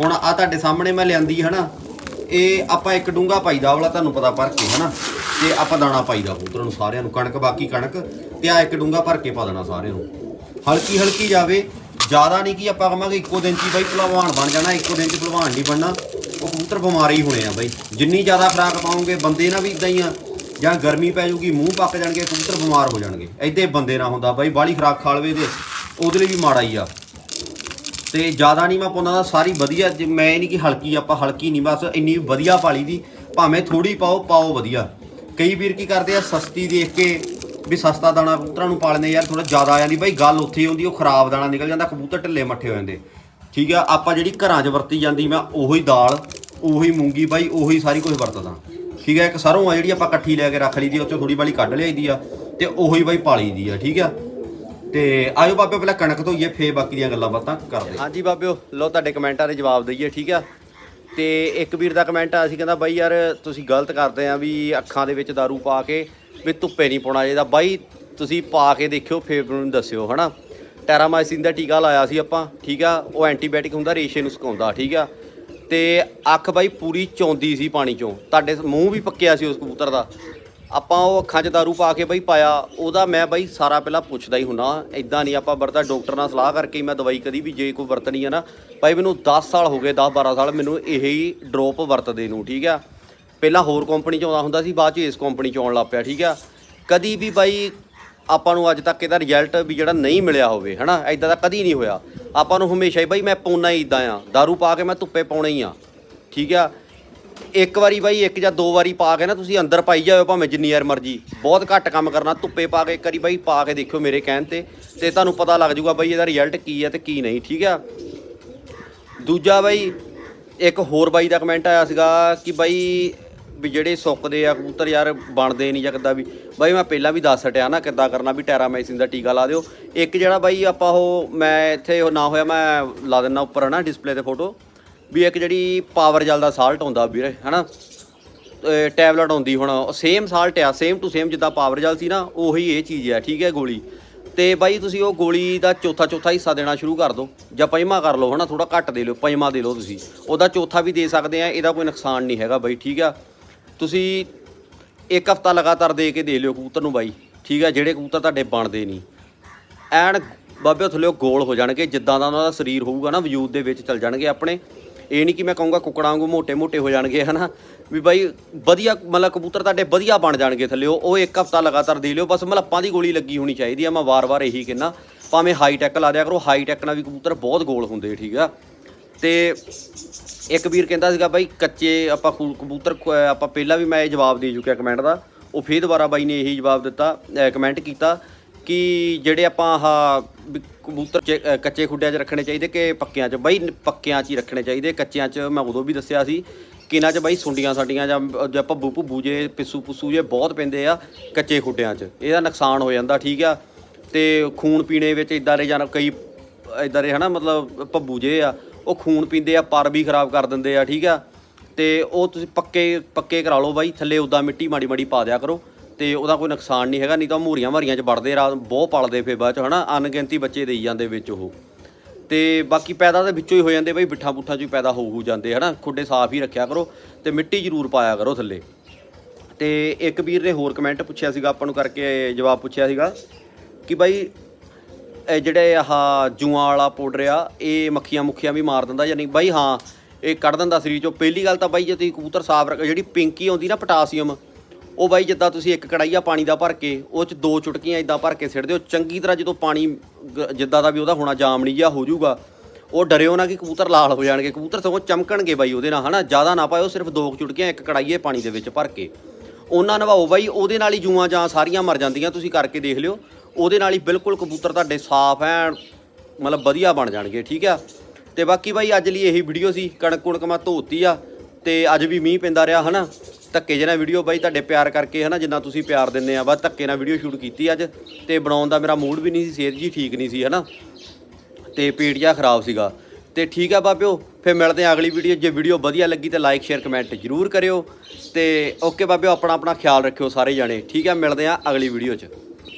ਹੁਣ ਆ ਤੁਹਾਡੇ ਸਾਹਮਣੇ ਮੈਂ ਲਿਆਂਦੀ ਹਨਾ, ਇਹ ਆਪਾਂ ਇੱਕ ਡੂੰਗਾ ਪਾਈਦਾ ਵਾਲਾ, ਤੁਹਾਨੂੰ ਪਤਾ ਭਰ ਕੇ, ਹਨਾ? ਤੇ ਆਪਾਂ ਦਾਣਾ ਪਾਈਦਾ ਕਬੂਤਰਾਂ ਨੂੰ, ਸਾਰਿਆਂ ਨੂੰ, ਕਣਕ, ਬਾਕੀ ਕਣਕ, ਤੇ ਆ ਇੱਕ ਡੂੰਗਾ ਭਰ ਕੇ ਪਾ ਦੇਣਾ ਸਾਰਿਆਂ ਨੂੰ। ਹਲਕੀ ਹਲਕੀ ਜਾਵੇ, ਜ਼ਿਆਦਾ ਨਹੀਂ ਕਿ ਆਪਾਂ ਕਹਾਂਗੇ ਇੱਕੋ ਦਿਨ 'ਚ ਹੀ ਬਾਈ ਭਲਵਾਨ ਬਣ ਜਾਣਾ, ਇੱਕੋ ਦਿਨ 'ਚ ਭਲਵਾਨ ਨਹੀਂ ਬਣਨਾ। ਉਹ ਕਬੂਤਰ ਬਿਮਾਰ ਹੀ ਹੋਣੇ ਆ ਬਾਈ। ਜਿੰਨੀ ਜ਼ਿਆਦਾ ਖੁਰਾਕ ਪਾਉਂਗੇ ਬੰਦੇ ਨਾ ਵੀ ਇਦਾਂ ਹੀ ਆ। ਜਾਂ ਗਰਮੀ ਪੈ ਜਾਊਗੀ, ਮੂੰਹ ਪੱਕ ਜਾਣਗੇ, ਕਬੂਤਰ ਬਿਮਾਰ ਹੋ ਜਾਣਗੇ। ਐਦੇ ਬੰਦੇ ਨਾ ਹੁੰਦਾ ਬਾਈ ਬਾਹਲੀ ਖਰਾਕ ਖਾ ਲਵੇ ਤੇ ਉਹਦੇ ਲਈ ਵੀ ਮਾੜਾ ਹੀ ਆ। ਤੇ ਜ਼ਿਆਦਾ ਨਹੀਂ ਮੈਂ ਪਾਉਂਦਾ ਦਾ ਸਾਰੀ ਵਧੀਆ, ਜੇ ਮੈਂ ਇਹ ਨਹੀਂ ਕਿ ਹਲਕੀ, ਆਪਾਂ ਹਲਕੀ ਨਹੀਂ, ਬਸ ਇੰਨੀ ਵਧੀਆ ਪਾਲੀ ਦੀ। ਭਾਵੇਂ ਥੋੜੀ ਪਾਓ ਪਾਓ ਵਧੀਆ। ਕਈ ਵੀਰ ਕੀ ਕਰਦੇ ਆ, ਸਸਤੀ ਦੇਖ ਕੇ ਵੀ ਸਸਤਾ ਦਾਣਾ ਕਬੂਤਰਾਂ ਨੂੰ ਪਾਲਦੇ ਯਾਰ ਥੋੜਾ ਜ਼ਿਆਦਾ ਆ ਜਾਂਦੀ। ਬਾਈ, ਗੱਲ ਉੱਥੇ ਹੁੰਦੀ, ਉਹ ਖਰਾਬ ਦਾਣਾ ਨਿਕਲ ਜਾਂਦਾ, ਕਬੂਤਰ ਢਿੱਲੇ ਮੱਠੇ ਹੋ ਜਾਂਦੇ। ਠੀਕ ਆ, ਆਪਾਂ ਜਿਹੜੀ ਘਰਾਂ 'ਚ ਵਰਤੀ ਜਾਂਦੀ, ਮੈਂ ਉਹੀ ਦਾਲ, ਉਹੀ ਮੂੰਗੀ, ਬਾਈ, ਉਹੀ ਸਾਰੀ ਕੁਝ ਵਰਤਦਾ। ਠੀਕ ਹੈ, ਇੱਕ ਸਰੋਂ ਆ ਜਿਹੜੀ ਆਪਾਂ ਇਕੱਠੀ ਲੈ ਕੇ ਰੱਖ ਲਈਦੀ ਆ ਉਹ 'ਚੋਂ ਥੋੜੀ ਬਾਲੀ ਕੱਢ ਲਿਆਈਦੀ ਆ ਤੇ ਉਹੀ ਬਾਈ ਪਾਲੀ ਦੀ ਆ, ਠੀਕ ਆ? ਤੇ ਆਇਓ ਬਾਬਿਓ, ਪਹਿਲਾਂ ਕਣਕ ਧੋਈਏ, ਫੇਰ ਬਾਕੀ ਦੀਆਂ ਗੱਲਾਂ ਬਾਤਾਂ ਕਰਦੇ ਹਾਂਜੀ ਬਾਬਿਓ, ਲਓ ਤੁਹਾਡੇ ਕਮੈਂਟਾਂ ਦੇ ਜਵਾਬ ਦਈਏ, ਠੀਕ ਆ? ਤੇ ਇੱਕ ਵੀਰ ਦਾ ਕਮੈਂਟ ਆ ਸੀ, ਕਹਿੰਦਾ, ਬਾਈ ਯਾਰ, ਤੁਸੀਂ ਗਲਤ ਕਰਦੇ ਆ ਵੀ ਅੱਖਾਂ ਦੇ ਵਿੱਚ दारू ਪਾ ਕੇ ਵੀ ਧੁੱਪੇ ਨਹੀਂ ਪਾਉਣਾ ਚਾਹੀਦਾ। ਬਾਈ, ਤੁਸੀਂ ਪਾ ਕੇ ਦੇਖਿਓ, ਫੇਰ ਮੈਨੂੰ ਦੱਸਿਓ, ਹਨਾ? ਟੈਰਾਮਾਈਸਿਨ ਦਾ ਟੀਕਾ ਲਾਇਆ ਸੀ ਆਪਾਂ, ਠੀਕ ਆ? ਉਹ ਐਂਟੀਬਾਇਓਟਿਕ ਹੁੰਦਾ, ਰੇਸ਼ੇ ਨੂੰ ਸੁਕਾਉਂਦਾ, ਠੀਕ ਆ? ਤੇ ਅੱਖ ਬਾਈ ਪੂਰੀ ਚੌਂਦੀ ਸੀ ਪਾਣੀ ਚੋਂ। ਤੁਹਾਡੇ ਮੂੰਹ ਵੀ ਪੱਕਿਆ ਸੀ ਉਸ ਕਬੂਤਰ ਦਾ। ਆਪਾਂ ਉਹ ਅੱਖਾਂ 'ਚ ਦਾਰੂ ਪਾ ਕੇ ਬਈ ਪਾਇਆ, ਉਹਦਾ ਮੈਂ ਬਾਈ ਸਾਰਾ ਪਹਿਲਾਂ ਪੁੱਛਦਾ ਹੀ ਹੁੰਨਾ ਇਦਾਂ ਨਹੀਂ ਆਪਾਂ ਵਰਤਾ ਡਾਕਟਰ ਨਾਲ ਸਲਾਹ ਕਰਕੇ ਮੈਂ ਦਵਾਈ ਕਦੀ ਵੀ ਜੇ ਕੋਈ ਵਰਤਣੀ ਆ ਨਾ ਭਾਈ ਮੈਨੂੰ 10 ਸਾਲ ਹੋ ਗਏ 10 12 ਸਾਲ ਮੈਨੂੰ ਇਹ ਹੀ ਡ੍ਰੌਪ ਵਰਤਦੇ ਨੂੰ, ਠੀਕ ਆ। ਪਹਿਲਾਂ ਹੋਰ ਕੰਪਨੀ 'ਚ ਆਉਂਦਾ ਹੁੰਦਾ ਸੀ, ਬਾਅਦ 'ਚ ਇਸ ਕੰਪਨੀ 'ਚ ਆਉਣ ਲੱਗ ਪਿਆ, ਠੀਕ ਆ। ਕਦੀ ਵੀ ਬਾਈ ਆਪਾਂ ਨੂੰ ਅੱਜ ਤੱਕ ਇਹਦਾ ਰਿਜ਼ਲਟ ਵੀ ਜਿਹੜਾ ਨਹੀਂ ਮਿਲਿਆ ਹੋਵੇ, ਹਨਾ? ਐਦਾਂ ਦਾ ਕਦੀ ਨਹੀਂ ਹੋਇਆ। ਆਪਾਂ ਨੂੰ ਹਮੇਸ਼ਾ ਹੀ, ਬਾਈ ਮੈਂ ਪਾਉਣਾ ਹੀ ਇਦਾਂ ਆ। दारू ਪਾ ਕੇ ਮੈਂ ਧੁੱਪੇ ਪਾਉਣਾ ਹੀ ਆ। ਠੀਕ ਆ? ਇੱਕ ਵਾਰੀ ਬਾਈ, ਇੱਕ ਜਾਂ ਦੋ ਵਾਰੀ ਪਾ ਕੇ ਨਾ ਤੁਸੀਂ ਅੰਦਰ ਪਾਈ ਜਾਓ ਭਾਵੇਂ ਜਿੰਨੀ ਯਾਰ ਮਰਜ਼ੀ। ਬਹੁਤ ਘੱਟ ਕੰਮ ਕਰਨਾ, ਧੁੱਪੇ ਪਾ ਕੇ ਇੱਕ ਵਾਰੀ ਬਾਈ ਪਾ ਕੇ ਦੇਖਿਓ ਮੇਰੇ ਕਹਿਣ ਤੇ। ਤੇ ਤੁਹਾਨੂੰ ਪਤਾ ਲੱਗ ਜਾਊਗਾ ਬਾਈ ਇਹਦਾ ਰਿਜ਼ਲਟ ਕੀ ਆ ਤੇ ਕੀ ਨਹੀਂ, ਠੀਕ ਆ? ਦੂਜਾ ਬਾਈ, ਇੱਕ ਹੋਰ ਬਾਈ ਦਾ ਕਮੈਂਟ ਆਇਆ ਸੀਗਾ ਕਿ ਬਾਈ ਵੀ ਜਿਹੜੇ ਸੁੱਕਦੇ ਆ ਕਬੂਤਰ ਯਾਰ ਬਣਦੇ ਨਹੀਂ ਜਾਂ ਕਿੱਦਾਂ ਵੀ। ਬਾਈ ਮੈਂ ਪਹਿਲਾਂ ਵੀ ਦੱਸ ਹਟਿਆ ਨਾ ਕਿੱਦਾਂ ਕਰਨਾ ਵੀ ਟੈਰਾਮਾਈਸਿਨ ਦਾ ਟੀਕਾ ਲਾ ਦਿਓ। ਇੱਕ ਜਿਹੜਾ ਬਾਈ ਆਪਾਂ ਉਹ ਮੈਂ ਇੱਥੇ ਉਹ ਨਾ ਹੋਇਆ ਮੈਂ ਲਾ ਦਿੰਦਾ ਉੱਪਰ ਹਨਾ ਡਿਸਪਲੇ ਤੇ ਫੋਟੋ ਵੀ ਇੱਕ ਜਿਹੜੀ ਪਾਵਰ ਜਲ ਦਾ ਸਾਲਟ ਹੁੰਦਾ ਵੀਰੇ, ਹਨਾ? ਟੈਬਲੇਟ ਹੁੰਦੀ ਹੁਣ ਸੇਮ ਸਾਲਟ ਆ ਸੇਮ ਟੂ ਸੇਮ ਜਿੱਦਾਂ ਪਾਵਰ ਜਲ ਸੀ ਨਾ, ਉਹੀ ਇਹ ਚੀਜ਼ ਆ, ਠੀਕ ਹੈ ਗੋਲੀ। ਤੇ ਬਾਈ ਤੁਸੀਂ ਉਹ ਗੋਲੀ ਦਾ ਚੌਥਾ ਚੌਥਾ ਹਿੱਸਾ ਦੇਣਾ ਸ਼ੁਰੂ ਕਰ ਦਿਓ, ਜਾਂ ਪੰਜਵਾਂ ਕਰ ਲਓ ਹਨਾ ਥੋੜਾ ਘੱਟ ਦੇ ਲਿਓ, ਪੰਜਵਾਂ ਦੇ ਲਓ ਤੁਸੀਂ। ਉਹਦਾ ਚੌਥਾ ਵੀ ਦੇ ਸਕਦੇ ਆ, ਇਹਦਾ ਕੋਈ ਨੁਕਸਾਨ ਨਹੀਂ ਹੈਗਾ ਬਾਈ, ਠੀਕ ਆ? ਤੁਸੀਂ ਇੱਕ ਹਫਤਾ ਲਗਾਤਾਰ ਦੇ ਕੇ ਦੇ ਲਿਓ ਕਬੂਤਰ ਨੂੰ ਬਾਈ। ਠੀਕ ਹੈ ਜਿਹੜੇ ਕਬੂਤਰ ਤੁਹਾਡੇ ਬਣਦੇ ਨਹੀਂ। ਐਨ ਬਾਬੇ ਥੱਲੇ ਗੋਲ ਹੋ ਜਾਣਗੇ, ਜਿੱਦਾਂ ਦਾ ਉਹਨਾਂ ਦਾ ਸਰੀਰ ਹੋਊਗਾ ਨਾ, ਵਜੂਦ ਦੇ ਵਿੱਚ ਚੱਲ ਜਾਣਗੇ ਆਪਣੇ। ਇਹ ਨਹੀਂ ਕਿ ਮੈਂ ਕਹੂੰਗਾ ਕੁਕੜਾਂ ਵਾਂਗੂ ਮੋٹے-ਮੋٹے ਹੋ ਜਾਣਗੇ, ਹਨਾ? ਵੀ ਬਾਈ ਵਧੀਆ, ਮਤਲਬ ਕਬੂਤਰ ਤੁਹਾਡੇ ਵਧੀਆ ਬਣ ਜਾਣਗੇ ਥੱਲੇ। ਉਹ ਇੱਕ ਹਫਤਾ ਲਗਾਤਾਰ ਦੇ ਲਿਓ, ਬਸ ਮਲੱਪਾਂ ਦੀ ਗੋਲੀ ਲੱਗੀ ਹੋਣੀ ਚਾਹੀਦੀ ਆ। ਮੈਂ ਵਾਰ-ਵਾਰ ਇਹੀ ਕਹਿੰਦਾ, ਭਾਵੇਂ ਹਾਈ ਟੈਕ ਲਾ ਦਿਆ ਕਰੋ ਹਾਈ ਟੈਕ ਨਾਲ ਵੀ ਕਬੂਤਰ ਬਹੁਤ ਗੋਲ ਹੁੰਦੇ, ਠੀਕ ਆ? ਤੇ ਇੱਕ ਵੀਰ ਕਹਿੰਦਾ ਸੀਗਾ, ਬਾਈ, ਕੱਚੇ ਆਪਾਂ ਖੂ- ਕਬੂਤਰ ਕ- ਆਪਾਂ ਪਹਿਲਾਂ ਵੀ ਮੈਂ ਇਹ ਜਵਾਬ ਦੇ ਚੁੱਕਿਆ ਕਮੈਂਟ ਦਾ। ਉਹ ਫੇਰ ਦੁਬਾਰਾ ਬਾਈ ਨੇ ਇਹੀ ਜਵਾਬ ਦਿੱਤਾ ਕਮੈਂਟ ਕੀਤਾ ਕਿ ਜਿਹੜੇ ਆਪਾਂ ਆਹ ਕਬੂਤਰ ਕੱਚੇ ਖੁੱਡਿਆਂ 'ਚ ਰੱਖਣੇ ਚਾਹੀਦੇ ਕਿ ਪੱਕਿਆਂ 'ਚ? ਬਾਈ, ਪੱਕਿਆਂ 'ਚ ਹੀ ਰੱਖਣੇ ਚਾਹੀਦੇ। ਕੱਚਿਆਂ 'ਚ ਮੈਂ ਉਦੋਂ ਵੀ ਦੱਸਿਆ ਸੀ ਕਿ ਇਹਨਾਂ 'ਚ ਬਾਈ ਸੁੰਡੀਆਂ ਸਾਡੀਆਂ ਜਾਂ ਜਾਂ ਭੱਬੂ ਭੁੱਬੂ ਜੇ, ਪਿੱਸੂ ਪੁੱਸੂ ਜੇ ਬਹੁਤ ਪੈਂਦੇ ਆ ਕੱਚੇ ਖੁੱਡਿਆਂ 'ਚ। ਇਹਦਾ ਨੁਕਸਾਨ ਹੋ ਜਾਂਦਾ, ਠੀਕ ਆ। ਤੇ ਖੂਨ ਪੀਣੇ ਵਿੱਚ ਇਦਾਂ ਦੇ ਜਾਂ ਕਈ ਇਦਾਂ ਦੇ ਹਨਾ, ਮਤਲਬ ਭੱਬੂ ਜੇ ਆ ਉਹ ਖੂਨ ਪੀਂਦੇ ਆ, ਪਰ ਵੀ ਖਰਾਬ ਕਰ ਦਿੰਦੇ ਆ, ਠੀਕ ਆ? ਤੇ ਉਹ ਤੁਸੀਂ ਪੱਕੇ ਪੱਕੇ ਕਰਾ ਲਓ ਬਾਈ, ਥੱਲੇ ਉਦਾਂ ਮਿੱਟੀ ਮਾੜੀ ਮਾੜੀ ਪਾ ਦਿਆ ਕਰੋ। ਤੇ ਉਹਦਾ ਕੋਈ ਨੁਕਸਾਨ ਨਹੀਂ ਹੈਗਾ, ਨਹੀਂ ਤਾਂ ਮੂਰੀਆਂ ਮਾਰੀਆਂ 'ਚ ਵੜਦੇ ਰਾਤ ਬਹੁਤ ਪਲਦੇ ਫੇ ਬਾਅਦ 'ਚ, ਹਨਾ? ਅਣਗਿਣਤੀ ਬੱਚੇ ਦੇਈ ਜਾਂਦੇ ਵਿੱਚ ਉਹ। ਤੇ ਬਾਕੀ ਪੈਦਾ ਤਾਂ ਵਿੱਚੋਂ ਹੀ ਹੋ ਜਾਂਦੇ ਬਈ ਬਿੱਠਾ ਪੁੱਠਾ 'ਚ ਹੀ ਪੈਦਾ ਹੋ ਹੋ ਜਾਂਦੇ, ਹਨਾ? ਖੁੱਡੇ ਸਾਫ਼ ਹੀ ਰੱਖਿਆ ਕਰੋ ਤੇ ਮਿੱਟੀ ਜ਼ਰੂਰ ਪਾਇਆ ਕਰੋ ਥੱਲੇ। ਤੇ ਇੱਕ ਵੀਰ ਨੇ ਹੋਰ ਕਮੈਂਟ ਪੁੱਛਿਆ ਸੀਗਾ, ਆਪਾਂ ਨੂੰ ਕਰਕੇ ਜਵਾਬ ਪੁੱਛਿਆ ਸੀਗਾ ਕਿ ਬਾਈ ਇਹ ਜਿਹੜੇ ਆਹ ਜੂਆਂ ਵਾਲਾ ਪਾਊਡਰ ਆ, ਇਹ ਮੱਖੀਆਂ ਮੁੱਖੀਆਂ ਵੀ ਮਾਰ ਦਿੰਦਾ, ਯਾਨੀ ਬਾਈ ਹਾਂ, ਇਹ ਕੱਢ ਦਿੰਦਾ ਸਰੀਰ ਚੋਂ। ਪਹਿਲੀ ਗੱਲ ਤਾਂ ਬਾਈ ਜੇ ਤੁਸੀਂ ਕਬੂਤਰ ਸਾਫ਼ ਰੱਖ, ਜਿਹੜੀ ਪਿੰਕੀ ਆਉਂਦੀ ਨਾ ਪੋਟਾਸੀਅਮ, ਉਹ ਬਾਈ ਜਿੱਦਾਂ ਤੁਸੀਂ ਇੱਕ ਕੜਾਈਆ ਪਾਣੀ ਦਾ ਭਰ ਕੇ, ਉਹ ਚ ਦੋ ਚੁਟਕੀਆਂ ਇਦਾਂ ਭਰ ਕੇ ਸਿੱਟ ਦਿਓ। ਚੰਗੀ ਤਰ੍ਹਾਂ ਜਦੋਂ ਪਾਣੀ ਜਿੱਦਾਂ ਦਾ ਵੀ ਉਹਦਾ ਹੋਣਾ, ਜਾਮਣੀ ਜਿਹਾ ਹੋ ਜਾਊਗਾ, ਉਹ ਡਰਿਓ ਨਾ ਕਿ ਕਬੂਤਰ ਲਾਲ ਹੋ ਜਾਣਗੇ। ਕਬੂਤਰ ਸਗੋਂ ਚਮਕਣਗੇ ਬਾਈ ਉਹਦੇ ਨਾਲ, ਹਨਾ? ਜ਼ਿਆਦਾ ਨਾ ਪਾਇਓ, ਸਿਰਫ ਦੋ ਕੁ ਚੁਟਕੀਆਂ, ਇੱਕ ਕੜਾਈਏ ਪਾਣੀ ਦੇ ਵਿੱਚ ਭਰ ਕੇ। ਉਹਨਾਂ ਨਵਾਓ ਬਾਈ, ਉਹਦੇ ਨਾਲ ਹੀ ਜੂਆਂ ਜਾਂ ਸਾਰੀਆਂ ਮਰ ਜਾਂਦੀਆਂ, ਤੁਸੀਂ ਕਰਕੇ ਦੇਖ ਲਿਓ। ਉਹਦੇ ਨਾਲ ਹੀ ਬਿਲਕੁਲ ਕਬੂਤਰ ਤੁਹਾਡੇ ਸਾਫ਼ ਐਨ, ਮਤਲਬ ਵਧੀਆ ਬਣ ਜਾਣਗੇ, ਠੀਕ ਆ? ਤੇ ਬਾਕੀ ਬਾਈ, ਅੱਜ ਲਈ ਇਹੀ ਵੀਡੀਓ ਸੀ, ਕਣਕ ਕੁਣਕ ਮੈਂ ਧੋਤੀ ਆ, ਤੇ ਅੱਜ ਵੀ ਮੀਂਹ ਪੈਂਦਾ ਰਿਹਾ, ਹਨਾ? ਧੱਕੇ ਜਿਹੇ ਨਾਲ ਵੀਡੀਓ ਬਾਈ ਤੁਹਾਡੇ ਪਿਆਰ ਕਰਕੇ, ਹਨਾ ਜਿੰਨਾ ਤੁਸੀਂ ਪਿਆਰ ਦਿੰਦੇ ਆ, ਬਸ ਧੱਕੇ ਨਾਲ ਵੀਡੀਓ ਸ਼ੂਟ ਕੀਤੀ ਅੱਜ, ਤੇ ਬਣਾਉਣ ਦਾ ਮੇਰਾ ਮੂਡ ਵੀ ਨਹੀਂ ਸੀ, ਸਿਹਤ ਜੀ ਠੀਕ ਨਹੀਂ ਸੀ, ਹਨਾ? ਤੇ ਪੇਟ ਜਿਹਾ ਖਰਾਬ ਸੀਗਾ। ਤੇ ਠੀਕ ਆ ਬਾਬਿਓ, ਫਿਰ ਮਿਲਦੇ ਆ ਅਗਲੀ ਵੀਡੀਓ ਜੇ ਵੀਡੀਓ ਵਧੀਆ ਲੱਗੀ ਤਾਂ ਲਾਈਕ ਸ਼ੇਅਰ ਕਮੈਂਟ ਜ਼ਰੂਰ ਕਰਿਓ। ਤੇ ਓਕੇ ਬਾਬਿਓ ਆਪਣਾ ਆਪਣਾ ਖਿਆਲ ਰੱਖਿਓ ਸਾਰੇ ਜਾਣੇ, ਠੀਕ ਆ? ਮਿਲਦੇ ਆ ਅਗਲੀ ਵੀਡੀਓ 'ਚ।